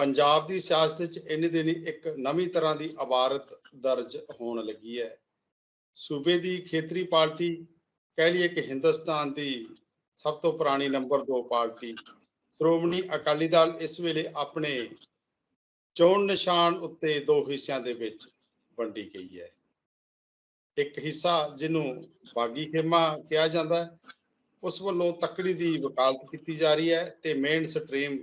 ਪੰਜਾਬ ਦੀ ਸਿਆਸਤ ਵਿੱਚ ਇੰਨੇ ਦਿਨੀ ਇੱਕ ਨਵੀਂ ਤਰ੍ਹਾਂ ਦੀ ਇਬਾਰਤ ਦਰਜ ਹੋਣ ਲੱਗੀ ਹੈ। ਸੂਬੇ ਦੀ ਖੇਤਰੀ ਪਾਰਟੀ ਕਹਿ ਲਈਏ ਕਿ ਹਿੰਦੁਸਤਾਨ ਦੀ ਸਭ ਤੋਂ ਪੁਰਾਣੀ ਨੰਬਰ 2 ਪਾਰਟੀ ਸ਼੍ਰੋਮਣੀ ਅਕਾਲੀ ਦਲ ਇਸ ਵੇਲੇ ਆਪਣੇ ਚੋਣ ਨਿਸ਼ਾਨ ਉੱਤੇ ਦੋ ਹਿੱਸਿਆਂ ਦੇ ਵਿੱਚ ਵੰਡੀ ਗਈ ਹੈ। ਇੱਕ ਹਿੱਸਾ ਜਿਹਨੂੰ ਬਾਗੀ ਖੇਮਾ ਕਿਹਾ ਜਾਂਦਾ ਹੈ, ਉਸ ਵੱਲੋਂ ਤੱਕੜੀ ਦੀ ਵਕਾਲਤ ਕੀਤੀ ਜਾ ਰਹੀ ਹੈ ਤੇ ਮੇਨ ਸਟ੍ਰੀਮ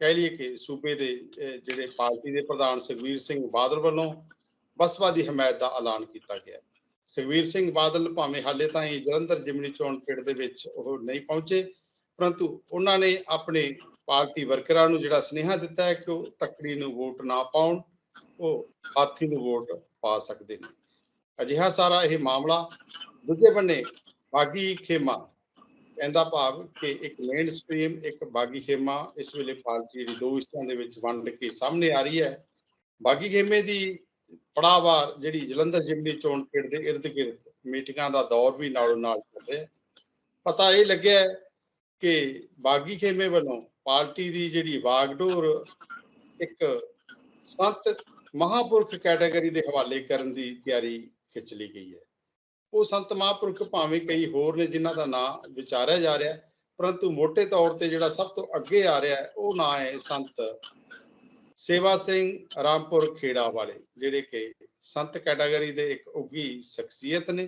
ਕਹਿ ਲਈਏ ਕਿ ਸੂਬੇ ਦੇ ਜਿਹੜੇ ਪਾਰਟੀ ਦੇ ਪ੍ਰਧਾਨ ਸੁਖਵੀਰ ਸਿੰਘ ਬਾਦਲ ਵੱਲੋਂ ਬਸਪਾ ਦੀ ਹਮਾਇਤ ਦਾ ਐਲਾਨ ਕੀਤਾ ਗਿਆ ਹੈ। ਸੁਖਵੀਰ ਸਿੰਘ ਬਾਦਲ ਭਾਵੇਂ ਹਾਲੇ ਤਾਂ ਹੀ ਜਲੰਧਰ ਜਿਮਨੀ ਚੋਣ ਖੇਡ ਦੇ ਵਿੱਚ ਉਹ ਨਹੀਂ ਪਹੁੰਚੇ, ਪਰੰਤੂ ਉਹਨਾਂ ਨੇ ਆਪਣੇ ਪਾਰਟੀ ਵਰਕਰਾਂ ਨੂੰ ਜਿਹੜਾ ਸੁਨੇਹਾ ਦਿੱਤਾ ਹੈ ਕਿ ਉਹ ਤੱਕੜੀ ਨੂੰ ਵੋਟ ਨਾ ਪਾਉਣ, ਉਹ ਹਾਥੀ ਨੂੰ ਵੋਟ ਪਾ ਸਕਦੇ ਨੇ ਅਜਿਹਾ ਸਾਰਾ ਇਹ ਮਾਮਲਾ ਦੂਜੇ ਬੰਨੇ ਬਾਗੀ ਖੇਮਾ ਕਹਿੰਦਾ ਭਾਵ ਕਿ ਇੱਕ ਮੇਨ ਸਟ੍ਰੀਮ ਇੱਕ ਬਾਗੀ ਖੇਮਾ ਇਸ ਵੇਲੇ ਪਾਰਟੀ ਜਿਹੜੀ ਦੋ ਹਿੱਸਿਆਂ ਦੇ ਵਿੱਚ ਵੰਡ ਕੇ ਸਾਹਮਣੇ ਆ ਰਹੀ ਹੈ। ਬਾਗੀ ਖੇਮੇ ਦੀ ਪੜਾਵਾਰ ਜਿਹੜੀ ਜਲੰਧਰ ਜਿਮਨੀ ਚੋਣ ਖੇਡ ਦੇ ਇਰਦ ਗਿਰਦ ਮੀਟਿੰਗਾਂ ਦਾ ਦੌਰ ਵੀ ਨਾਲੋਂ ਨਾਲ ਚੱਲ ਰਿਹਾ ਪਤਾ ਇਹ ਲੱਗਿਆ ਕਿ ਬਾਗੀ ਖੇਮੇ ਵੱਲੋਂ ਪਾਰਟੀ ਦੀ ਜਿਹੜੀ ਵਾਗਡੋਰ ਇੱਕ ਸੰਤ ਮਹਾਪੁਰਖ ਕੈਟਾਗਰੀ ਦੇ ਹਵਾਲੇ ਕਰਨ ਦੀ ਤਿਆਰੀ ਖਿੱਚ ਲਈ ਗਈ ਹੈ। ਉਹ ਸੰਤ ਮਹਾਂਪੁਰਖ ਭਾਵੇਂ ਕਈ ਹੋਰ ਨੇ ਜਿਨ੍ਹਾਂ ਦਾ ਨਾਂ ਵਿਚਾਰਿਆ ਜਾ ਰਿਹਾ ਪਰੰਤੂ ਮੋٹے ਤੌਰ ਤੇ ਜਿਹੜਾ ਸਭ ਤੋਂ ਅੱਗੇ ਆ ਰਿਹਾ ਉਹ ਨਾਂ ਹੈ ਸੰਤ ਸੇਵਾ ਸਿੰਘ ਰਾਮਪੁਰ ਖੇੜਾ ਵਾਲੇ, ਜਿਹੜੇ ਕਿ ਸੰਤ ਕੈਟਾਗਰੀ ਦੇ ਇੱਕ ਉੱਗੀ ਸ਼ਖਸੀਅਤ ਨੇ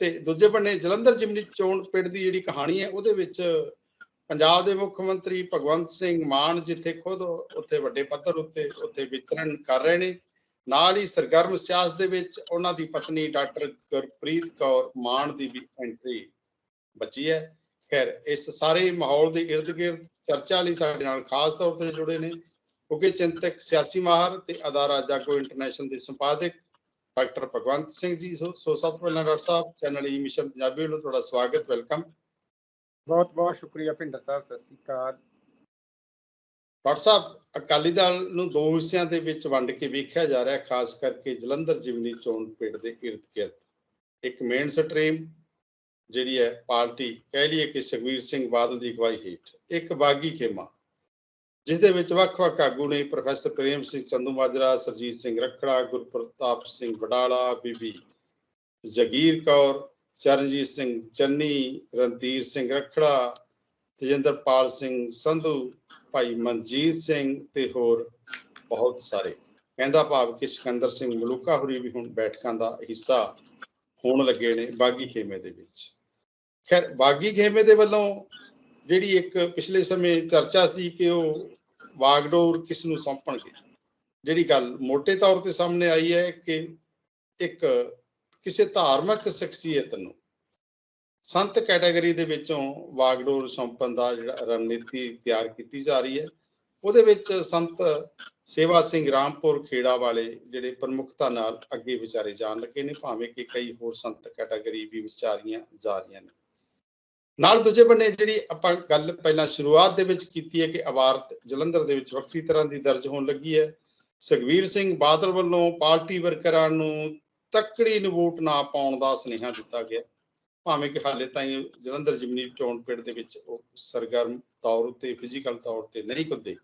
ਤੇ ਦੂਜੇ ਬੰਨੇ ਜਲੰਧਰ ਜਿਮਨੀ ਚੋਣ ਪਿੰਡ ਦੀ ਜਿਹੜੀ ਕਹਾਣੀ ਹੈ, ਉਹਦੇ ਵਿੱਚ ਪੰਜਾਬ ਦੇ ਮੁੱਖ ਮੰਤਰੀ ਭਗਵੰਤ ਸਿੰਘ ਮਾਨ ਜਿੱਥੇ ਖੁਦ ਉੱਥੇ ਵੱਡੇ ਪੱਧਰ ਉੱਤੇ ਉੱਥੇ ਵਿਚਰਨ ਕਰ ਰਹੇ ਨੇ। ਨਾਲ ਹੀ ਸਰਗਰਮ ਸਿਆਸਤ ਦੇ ਵਿੱਚ ਉਹਨਾਂ ਦੀ ਪਤਨੀ ਡਾਕਟਰ ਗੁਰਪ੍ਰੀਤ ਕੌਰ ਮਾਨ ਦੀ ਵੀ ਐਂਟਰੀ ਬਚੀ ਹੈ। ਖੈਰ, ਇਸ ਸਾਰੇ ਮਾਹੌਲ ਦੇ ਇਰਦ ਗਿਰਦ ਚਰਚਾ ਲਈ ਸਾਡੇ ਨਾਲ ਖਾਸ ਤੌਰ ਤੇ ਜੁੜੇ ਨੇ। ਕਿਉਂਕਿ ਚਿੰਤਕ ਸਿਆਸੀ ਮਾਹਰ ਤੇ ਅਦਾਰਾ ਜਾਗੋ ਇੰਟਰਨੈਸ਼ਨਲ ਦੇ ਸੰਪਾਦਕ ਡਾਕਟਰ ਭਗਵੰਤ ਸਿੰਘ ਜੀ ਸੋ ਸੋ ਸਭ ਤੋਂ ਪਹਿਲਾਂ doctor sahib, channel e E mission Punjabi ਵੱਲੋਂ ਤੁਹਾਡਾ ਸਵਾਗਤ, ਵੈਲਕਮ। ਬਹੁਤ ਬਹੁਤ ਸ਼ੁਕਰੀਆ ਭਿੰਡਰ ਸਾਹਿਬ, ਸਤਿ ਸ੍ਰੀ ਅਕਾਲ। ਡਾਕਟਰ ਸਾਹਿਬ, ਅਕਾਲੀ ਦਲ ਨੂੰ ਦੋ ਹਿੱਸਿਆਂ ਦੇ ਵਿੱਚ ਵੰਡ ਕੇ ਵੇਖਿਆ ਜਾ ਰਿਹਾ, ਖਾਸ ਕਰਕੇ ਜਲੰਧਰ ਜਿਮਨੀ ਚੋਣ ਪਿੰਡ ਦੇ ਇਰਦ ਗਿਰਦ। ਇੱਕ ਮੇਨ ਸਟ੍ਰੀਮ ਜਿਹੜੀ ਹੈ, ਪਾਰਟੀ, ਕਹਿ ਲਈਏ ਕਿ ਸੁਖਵੀਰ ਸਿੰਘ ਬਾਦਲ ਦੀ ਅਗਵਾਈ ਹੇਠ, ਇੱਕ ਬਾਗੀ ਖੇਮਾ, ਜਿਸ ਦੇ ਵਿੱਚ ਵੱਖ-ਵੱਖ ਆਗੂ ਨੇ ਪ੍ਰੋਫੈਸਰ ਪ੍ਰੇਮ ਸਿੰਘ ਚੰਦੂ ਮਾਜਰਾ, ਸਰਜੀਤ ਸਿੰਘ ਰਖੜਾ, ਗੁਰਪ੍ਰਤਾਪ ਸਿੰਘ ਵਡਾਲਾ, ਬੀਬੀ ਜਗੀਰ ਕੌਰ, ਚਰਨਜੀਤ ਸਿੰਘ ਚੰਨੀ, ਰਣਧੀਰ ਸਿੰਘ ਰਖੜਾ, ਤੇਜਿੰਦਰਪਾਲ ਸਿੰਘ ਸੰਧੂ ਭਾਈ ਮਨਜੀਤ ਸਿੰਘ ਤੇ ਹੋਰ ਬਹੁਤ ਸਾਰੇ। ਕਹਿੰਦਾ ਭਾਵ ਕਿ ਸਿਕੰਦਰ ਸਿੰਘ ਮਲੂਕਾ ਹੋਰੀ ਵੀ ਹੁਣ ਬੈਠਕਾਂ ਦਾ ਹਿੱਸਾ ਹੋਣ ਲੱਗੇ ਨੇ ਬਾਗੀ ਖੇਮੇ ਦੇ ਵਿੱਚ। ਖੈਰ, ਬਾਗੀ ਖੇਮੇ ਦੇ ਵੱਲੋਂ ਜਿਹੜੀ ਇੱਕ ਪਿਛਲੇ ਸਮੇਂ ਚਰਚਾ ਸੀ ਕਿ ਉਹ ਵਾਗਡੋਰ ਕਿਸ ਨੂੰ ਸੌਂਪਣਗੇ, ਜਿਹੜੀ ਗੱਲ ਮੋٹے ਤੌਰ ਤੇ ਸਾਹਮਣੇ ਆਈ ਹੈ ਕਿ ਇੱਕ ਕਿਸੇ ਧਾਰਮਿਕ ਸ਼ਖਸੀਅਤ ਨੂੰ ਸੰਤ ਕੈਟਾਗਰੀ ਦੇ ਵਿੱਚੋਂ ਵਾਗਡੋਰ ਸੌਂਪਣ ਦਾ ਜਿਹੜਾ ਰਣਨੀਤੀ ਤਿਆਰ ਕੀਤੀ ਜਾ ਰਹੀ ਹੈ। ਉਹਦੇ ਵਿੱਚ ਸੰਤ ਸੇਵਾ ਸਿੰਘ ਰਾਮਪੁਰ ਖੇੜਾ ਵਾਲੇ ਜਿਹੜੇ ਪ੍ਰਮੁੱਖਤਾ ਨਾਲ ਅੱਗੇ ਵਿਚਾਰੇ ਜਾਣ ਲੱਗੇ ਨੇ, ਭਾਵੇਂ ਕਿ ਕਈ ਹੋਰ ਸੰਤ ਕੈਟਾਗਰੀ ਵੀ ਵਿਚਾਰੀਆਂ ਜਾ ਰਹੀਆਂ ਨੇ। ਨਾਲ ਦੂਜੇ ਬੰਨੇ ਜਿਹੜੀ ਆਪਾਂ ਗੱਲ ਪਹਿਲਾਂ ਸ਼ੁਰੂਆਤ ਦੇ ਵਿੱਚ ਕੀਤੀ ਹੈ ਕਿ ਅਵਾਰਤ ਜਲੰਧਰ ਦੇ ਵਿੱਚ ਵੱਖਰੀ ਤਰ੍ਹਾਂ ਦੀ ਦਰਜ ਹੋਣ ਲੱਗੀ ਹੈ। ਸੁਖਵੀਰ ਸਿੰਘ ਬਾਦਲ ਵੱਲੋਂ ਪਾਰਟੀ ਵਰਕਰਾਂ ਨੂੰ ਤੱਕੜੀ ਨੂੰ ਵੋਟ ਨਾ ਪਾਉਣ ਦਾ ਸੁਨੇਹਾ ਦਿੱਤਾ ਗਿਆ। ਭਾਵੇਂ ਕਿ ਹਾਲੇ ਤਾਈਂ ਜਲੰਧਰ ਜਿਮਨੀ ਚੋਣ ਪਿੰਡ ਦੇ ਵਿੱਚ ਉਹ ਸਰਗਰਮ ਤੌਰ ਉਤੇ ਫਿਜ਼ੀਕਲ ਤੌਰ ਤੇ ਨਹੀਂ ਕੁੱਦੇ।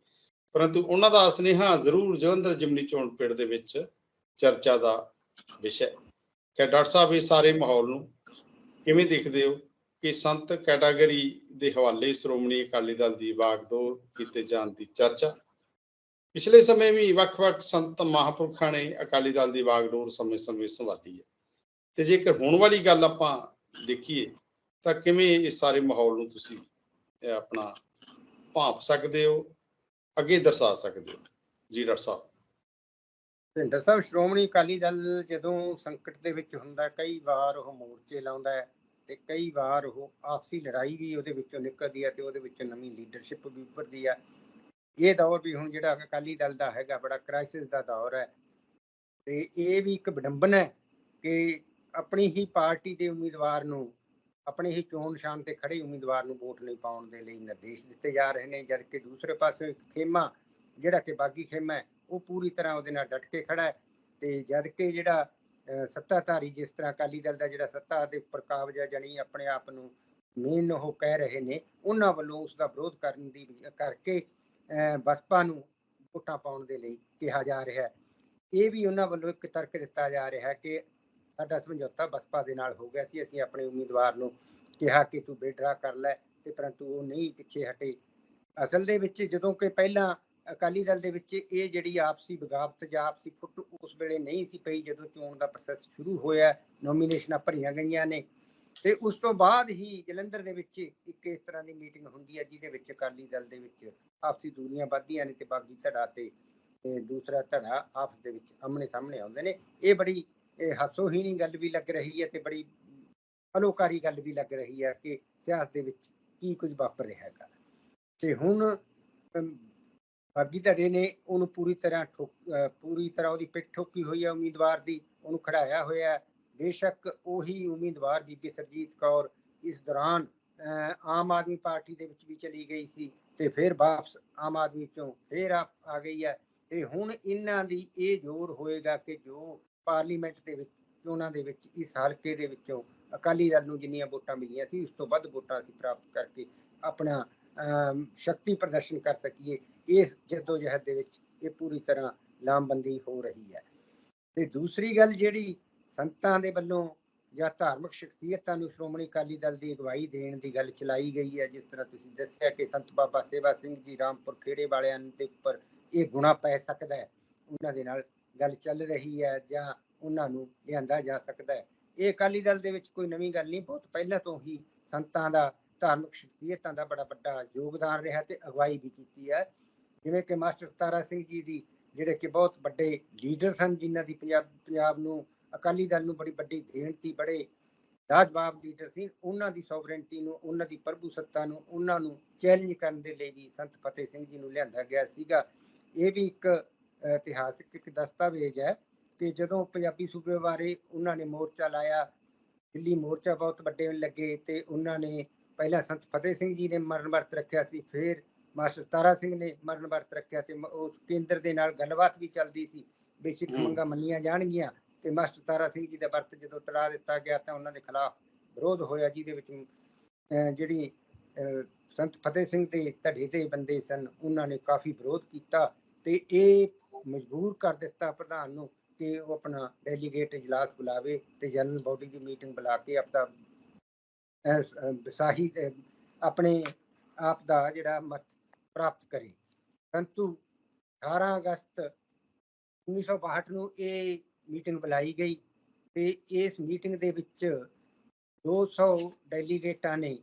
ਪਰੰਤੂ ਉਹਨਾਂ ਦਾ ਸੁਨੇਹਾ ਜ਼ਰੂਰ ਜਲੰਧਰ ਜਿਮਨੀ ਚੋਣ ਪਿੰਡ ਦੇ ਵਿੱਚ ਚਰਚਾ ਦਾ ਵਿਸ਼ਾ ਕਿ ਡਾਕਟਰ ਸਾਹਿਬ, ਇਹ ਸਾਰੇ ਮਾਹੌਲ ਨੂੰ ਕਿਵੇਂ ਦੇਖਦੇ ਹੋ ਕਿ ਸੰਤ ਕੈਟਾਗਰੀ ਦੇ ਹਵਾਲੇ ਸ਼੍ਰੋਮਣੀ ਅਕਾਲੀ ਦਲ ਦੀ ਵਾਗਡੋਰ ਕੀਤੇ ਜਾਣ ਦੀ ਚਰਚਾ? ਪਿਛਲੇ ਸਮੇਂ ਵੀ ਵੱਖ-ਵੱਖ ਸੰਤ ਮਹਾਂਪੁਰਖਾਂ ਨੇ ਅਕਾਲੀ ਦਲ ਦੀ ਵਾਗਡੋਰ ਸਮੇਂ-ਸਮੇਂ ਸੰਭਾਲੀ ਹੈ। ਤੇ ਜੇਕਰ ਹੋਣ ਵਾਲੀ ਗੱਲ ਆਪਾਂ ਦੇਖੀਏ, ਤਾਂ ਕਿਵੇਂ ਇਸ ਸਾਰੇ ਮਾਹੌਲ ਨੂੰ ਤੁਸੀਂ ਆਪਣਾ ਭਾਂਪ ਸਕਦੇ ਹੋ, ਅੱਗੇ ਦਰਸਾ ਸਕਦੇ ਹੋ? ਜੀ ਡਾਕਟਰ ਸਾਹਿਬ। ਭਿੰਡਰ ਸਾਹਿਬ, ਸ਼੍ਰੋਮਣੀ ਅਕਾਲੀ ਦਲ ਜਦੋਂ ਸੰਕਟ ਦੇ ਵਿੱਚ ਹੁੰਦਾ, ਕਈ ਵਾਰ ਉਹ ਮੋਰਚੇ ਲਾਉਂਦਾ ਹੈ ਤੇ ਕਈ ਵਾਰ ਉਹ ਆਪਸੀ ਲੜਾਈ ਵੀ ਉਹਦੇ ਵਿੱਚੋਂ ਨਿਕਲਦੀ ਹੈ ਤੇ ਉਹਦੇ ਵਿੱਚ ਨਵੀਂ ਲੀਡਰਸ਼ਿਪ ਵੀ ਉੱਭਰਦੀ ਹੈ। ਇਹ ਦੌਰ ਵੀ ਹੁਣ ਜਿਹੜਾ ਅਕਾਲੀ ਦਲ ਦਾ ਹੈਗਾ, ਬੜਾ ਕ੍ਰਾਈਸਿਸ ਦਾ ਦੌਰ ਹੈ। ਤੇ ਇਹ ਵੀ ਇੱਕ ਵਿਡੰਬਨ ਹੈ ਕਿ ਆਪਣੀ ਹੀ ਪਾਰਟੀ ਦੇ ਉਮੀਦਵਾਰ ਨੂੰ ਆਪਣੇ ਹੀ ਚੋਣ ਨਿਸ਼ਾਨ ਤੇ ਖੜੇ ਉਮੀਦਵਾਰ ਨੂੰ ਵੋਟ ਨਹੀਂ ਪਾਉਣ ਦੇ ਲਈ ਨਿਰਦੇਸ਼ ਦਿੱਤੇ ਜਾ ਰਹੇ ਨੇ ਜਦਕਿ ਦੂਸਰੇ ਪਾਸੇ ਇੱਕ ਖੇਮਾ ਜਿਹੜਾ ਕਿ ਬਾਗੀ ਖੇਮਾ ਹੈ ਉਹ ਪੂਰੀ ਤਰ੍ਹਾਂ ਉਹਦੇ ਨਾਲ ਡਟ ਕੇ ਖੜਾ ਹੈ ਤੇ ਜਦ ਜਿਹੜਾ ਸੱਤਾਧਾਰੀ ਜਿਸ ਤਰ੍ਹਾਂ ਅਕਾਲੀ ਦਲ ਦਾ ਜਿਹੜਾ ਸੱਤਾ ਦੇ ਉੱਪਰ ਕਾਬਜ਼ਾ ਹੈ ਜਾਣੀ ਆਪਣੇ ਆਪ ਨੂੰ ਮੇਨ ਉਹ ਕਹਿ ਰਹੇ ਨੇ ਉਹਨਾਂ ਵੱਲੋਂ ਉਸ ਦਾ ਵਿਰੋਧ ਕਰਨ ਦੀ ਕਰਕੇ ਅਹ, ਬਸਪਾ ਨੂੰ ਵੋਟਾਂ ਪਾਉਣ ਦੇ ਲਈ ਕਿਹਾ ਜਾ ਰਿਹਾ ਹੈ। ਇਹ ਵੀ ਉਹਨਾਂ ਵੱਲੋਂ ਇੱਕ ਤਰਕ ਦਿੱਤਾ ਜਾ ਰਿਹਾ ਹੈ ਕਿ ਸਾਡਾ ਸਮਝੌਤਾ ਬਸਪਾ ਦੇ ਨਾਲ ਹੋ ਗਿਆ ਸੀ। ਅਸੀਂ ਆਪਣੇ ਉਮੀਦਵਾਰ ਨੂੰ ਕਿਹਾ ਕਿ ਤੂੰ ਬੇਡਰਾ ਕਰ ਲੈ ਤੇ ਪਰੰਤੂ ਉਹ ਨਹੀਂ ਪਿੱਛੇ ਹਟੇ। ਅਸਲ ਦੇ ਵਿੱਚ ਜਦੋਂ ਕਿ ਪਹਿਲਾਂ ਅਕਾਲੀ ਦਲ ਦੇ ਵਿੱਚ ਇਹ ਜਿਹੜੀ ਆਪਸੀ ਬਗਾਵਤ ਜਾਂ ਆਪਸੀ ਫੁੱਟ ਉਸ ਵੇਲੇ ਨਹੀਂ ਸੀ ਪਈ, ਜਦੋਂ ਚੋਣ ਦਾ ਪ੍ਰੋਸੈਸ ਸ਼ੁਰੂ ਹੋਇਆ ਨੋਮੀਨੇਸ਼ਨਾਂ ਭਰੀਆਂ ਗਈਆਂ ਨੇ। ਤੇ ਉਸ ਤੋਂ ਬਾਅਦ ਹੀ ਜਲੰਧਰ ਦੇ ਵਿੱਚ ਇੱਕ ਇਸ ਤਰ੍ਹਾਂ ਦੀ ਮੀਟਿੰਗ ਹੁੰਦੀ ਹੈ, ਜਿਹਦੇ ਵਿੱਚ ਅਕਾਲੀ ਦਲ ਦੇ ਵਿੱਚ ਆਪਸੀ ਦੂਰੀਆਂ ਵੱਧਦੀਆਂ ਨੇ ਤੇ ਬਾਗੀ ਧੜਾ ਤੇ ਤੇ ਦੂਸਰਾ ਧੜਾ ਆਪਸ ਦੇ ਵਿੱਚ ਆਮਣੇ ਸਾਹਮਣੇ ਆਉਂਦੇ ਨੇ। ਇਹ ਬੜੀ ਇਹ ਹਾਸੋਹੀਣੀ ਗੱਲ ਵੀ ਲੱਗ ਰਹੀ ਹੈ ਤੇ ਬੜੀ ਅਲੋਕਾਰੀ ਗੱਲ ਵੀ ਲੱਗ ਰਹੀ ਹੈ ਕਿ ਸਿਆਸਤ ਦੇ ਵਿੱਚ ਕੀ ਕੁਝ ਵਾਪਰ ਰਿਹਾ ਹੈਗਾ। ਤੇ ਹੁਣ ਬਾਗੀ ਧੜੇ ਨੇ ਉਹਨੂੰ ਪੂਰੀ ਤਰ੍ਹਾਂ ਠੋਕ ਪੂਰੀ ਤਰ੍ਹਾਂ ਉਹਦੀ ਪਿੱਠ ਠੋਕੀ ਹੋਈ ਹੈ ਉਮੀਦਵਾਰ ਦੀ, ਉਹਨੂੰ ਖੜਾਇਆ ਹੋਇਆ ਬੇਸ਼ੱਕ ਉਹੀ ਉਮੀਦਵਾਰ ਬੀਬੀ ਸਰਜੀਤ ਕੌਰ ਇਸ ਦੌਰਾਨ ਆਮ ਆਦਮੀ ਪਾਰਟੀ ਦੇ ਵਿੱਚ ਵੀ ਚਲੀ ਗਈ ਸੀ ਤੇ ਫਿਰ ਵਾਪਸ ਆਮ ਆਦਮੀ ਚੋਂ ਫਿਰ ਆ ਆ ਗਈ ਹੈ। ਤੇ ਹੁਣ ਇਹਨਾਂ ਦੀ ਇਹ ਜ਼ੋਰ ਹੋਏਗਾ ਕਿ ਜੋ ਪਾਰਲੀਮੈਂਟ ਦੇ ਵਿੱਚ ਚੋਣਾਂ ਦੇ ਵਿੱਚ ਇਸ ਹਲਕੇ ਦੇ ਵਿੱਚੋਂ ਅਕਾਲੀ ਦਲ ਨੂੰ ਜਿੰਨੀਆਂ ਵੋਟਾਂ ਮਿਲੀਆਂ ਸੀ, ਉਸ ਤੋਂ ਵੱਧ ਵੋਟਾਂ ਅਸੀਂ ਪ੍ਰਾਪਤ ਕਰਕੇ ਆਪਣਾ ਸ਼ਕਤੀ ਪ੍ਰਦਰਸ਼ਨ ਕਰ ਸਕੀਏ। ਇਸ ਜਹਿਦ ਦੇ ਵਿੱਚ ਇਹ ਪੂਰੀ ਤਰ੍ਹਾਂ ਲਾਮਬੰਦੀ ਹੋ ਰਹੀ ਹੈ। ਤੇ ਦੂਸਰੀ ਗੱਲ ਜਿਹੜੀ ਸੰਤਾਂ ਦੇ ਵੱਲੋਂ ਜਾਂ ਧਾਰਮਿਕ ਸ਼ਖਸੀਅਤਾਂ ਨੂੰ ਸ਼੍ਰੋਮਣੀ ਅਕਾਲੀ ਦਲ ਦੀ ਅਗਵਾਈ ਦੇਣ ਦੀ ਗੱਲ ਚਲਾਈ ਗਈ ਹੈ, ਜਿਸ ਤਰ੍ਹਾਂ ਤੁਸੀਂ ਦੱਸਿਆ ਕਿ ਸੰਤ ਬਾਬਾ ਸੇਵਾ ਸਿੰਘ ਜੀ ਰਾਮਪੁਰ ਖੇੜੇ ਵਾਲਿਆਂ ਦੇ ਉੱਪਰ ਇਹ ਗੁਣਾ ਪੈ ਸਕਦਾ ਹੈ, ਉਹਨਾਂ ਦੇ ਨਾਲ ਗੱਲ ਚੱਲ ਰਹੀ ਹੈ ਜਾਂ ਉਹਨਾਂ ਨੂੰ ਲਿਆਂਦਾ ਜਾ ਸਕਦਾ ਹੈ। ਇਹ ਅਕਾਲੀ ਦਲ ਦੇ ਵਿੱਚ ਕੋਈ ਨਵੀਂ ਗੱਲ ਨਹੀਂ, ਬਹੁਤ ਪਹਿਲਾਂ ਤੋਂ ਹੀ ਸੰਤਾਂ ਦਾ, ਧਾਰਮਿਕ ਸ਼ਖਸੀਅਤਾਂ ਦਾ ਬੜਾ ਵੱਡਾ ਯੋਗਦਾਨ ਰਿਹਾ ਤੇ ਅਗਵਾਈ ਵੀ ਕੀਤੀ ਹੈ। ਜਿਵੇਂ ਕਿ ਮਾਸਟਰ ਤਾਰਾ ਸਿੰਘ ਜੀ ਦੀ, ਜਿਹੜੇ ਕਿ ਬਹੁਤ ਵੱਡੇ ਲੀਡਰ ਸਨ, ਜਿਨ੍ਹਾਂ ਦੀ ਪੰਜਾਬ ਪੰਜਾਬ ਨੂੰ, ਅਕਾਲੀ ਦਲ ਨੂੰ ਬੜੀ ਵੱਡੀ ਦੇਣ ਸੀ ਬੜੇ ਲਾਜਵਾਬ ਲੀਡਰ ਸੀ, ਉਹਨਾਂ ਦੀ ਸੋਵਰੈਂਟੀ ਨੂੰ, ਉਹਨਾਂ ਦੀ ਪ੍ਰਭੂ ਸੱਤਾ ਨੂੰ, ਉਹਨਾਂ ਨੂੰ ਚੈਲੰਜ ਕਰਨ ਦੇ ਲਈ ਵੀ ਸੰਤ ਫਤਿਹ ਸਿੰਘ ਜੀ ਨੂੰ ਲਿਆਂਦਾ ਗਿਆ ਸੀਗਾ। ਇਹ ਵੀ ਇੱਕ ਇਤਿਹਾਸਿਕ ਇੱਕ ਦਸਤਾਵੇਜ਼ ਹੈ ਕਿ ਜਦੋਂ ਪੰਜਾਬੀ ਸੂਬੇ ਬਾਰੇ ਉਹਨਾਂ ਨੇ ਮੋਰਚਾ ਲਾਇਆ ਦਿੱਲੀ ਮੋਰਚਾ ਬਹੁਤ ਵੱਡੇ ਲੱਗੇ ਤੇ ਉਹਨਾਂ ਨੇ ਪਹਿਲਾਂ ਸੰਤ ਫਤਿਹ ਸਿੰਘ ਜੀ ਨੇ ਮਰਨ ਵਰਤ ਰੱਖਿਆ ਸੀ ਫਿਰ ਮਾਸਟਰ ਤਾਰਾ ਸਿੰਘ ਨੇ ਮਰਨ ਵਰਤ ਰੱਖਿਆ ਤੇ ਉਸ ਕੇਂਦਰ ਦੇ ਨਾਲ ਗੱਲਬਾਤ ਵੀ ਚੱਲਦੀ ਸੀ ਬੇਸਿਕ। ਮੰਗਾਂ ਮੰਨੀਆਂ ਜਾਣਗੀਆਂ ਤੇ ਮਾਸਟਰ ਤਾਰਾ ਸਿੰਘ ਜੀ ਦਾ ਵਰਤ ਜਦੋਂ ਤੜਾ ਦਿੱਤਾ ਗਿਆ ਤਾਂ ਉਹਨਾਂ ਦੇ ਖਿਲਾਫ ਵਿਰੋਧ ਹੋਇਆ ਜਿਹਦੇ ਵਿੱਚ ਜਿਹੜੀ ਸੰਤ ਫਤਿਹ ਸਿੰਘ ਦੇ ਧੜੇ ਦੇ ਬੰਦੇ ਸਨ ਉਹਨਾਂ ਨੇ ਕਾਫੀ ਵਿਰੋਧ ਕੀਤਾ ਤੇ ਇਹ ਮਜਬੂਰ ਕਰ ਦਿੱਤਾ ਪ੍ਰਧਾਨ ਨੂੰ ਕਿ ਉਹ ਆਪਣਾ ਡੈਲੀਗੇਟ ਇਜਲਾਸ ਬੁਲਾਵੇ ਤੇ ਜਨਰਲ ਬਾਡੀ ਦੀ ਮੀਟਿੰਗ ਬੁਲਾ ਕੇ ਆਪਦਾ ਵਿਸਾਹੀ ਆਪਣੇ ਆਪ ਦਾ ਜਿਹੜਾ ਮਤ ਪ੍ਰਾਪਤ ਕਰੇ। ਪਰੰਤੂ 18 ਅਗਸਤ 1962 ਨੂੰ ਇਹ ਮੀਟਿੰਗ ਬੁਲਾਈ ਗਈ ਤੇ ਇਸ ਮੀਟਿੰਗ ਦੇ ਵਿੱਚ 200 ਡੈਲੀਗੇਟਾਂ ਨੇ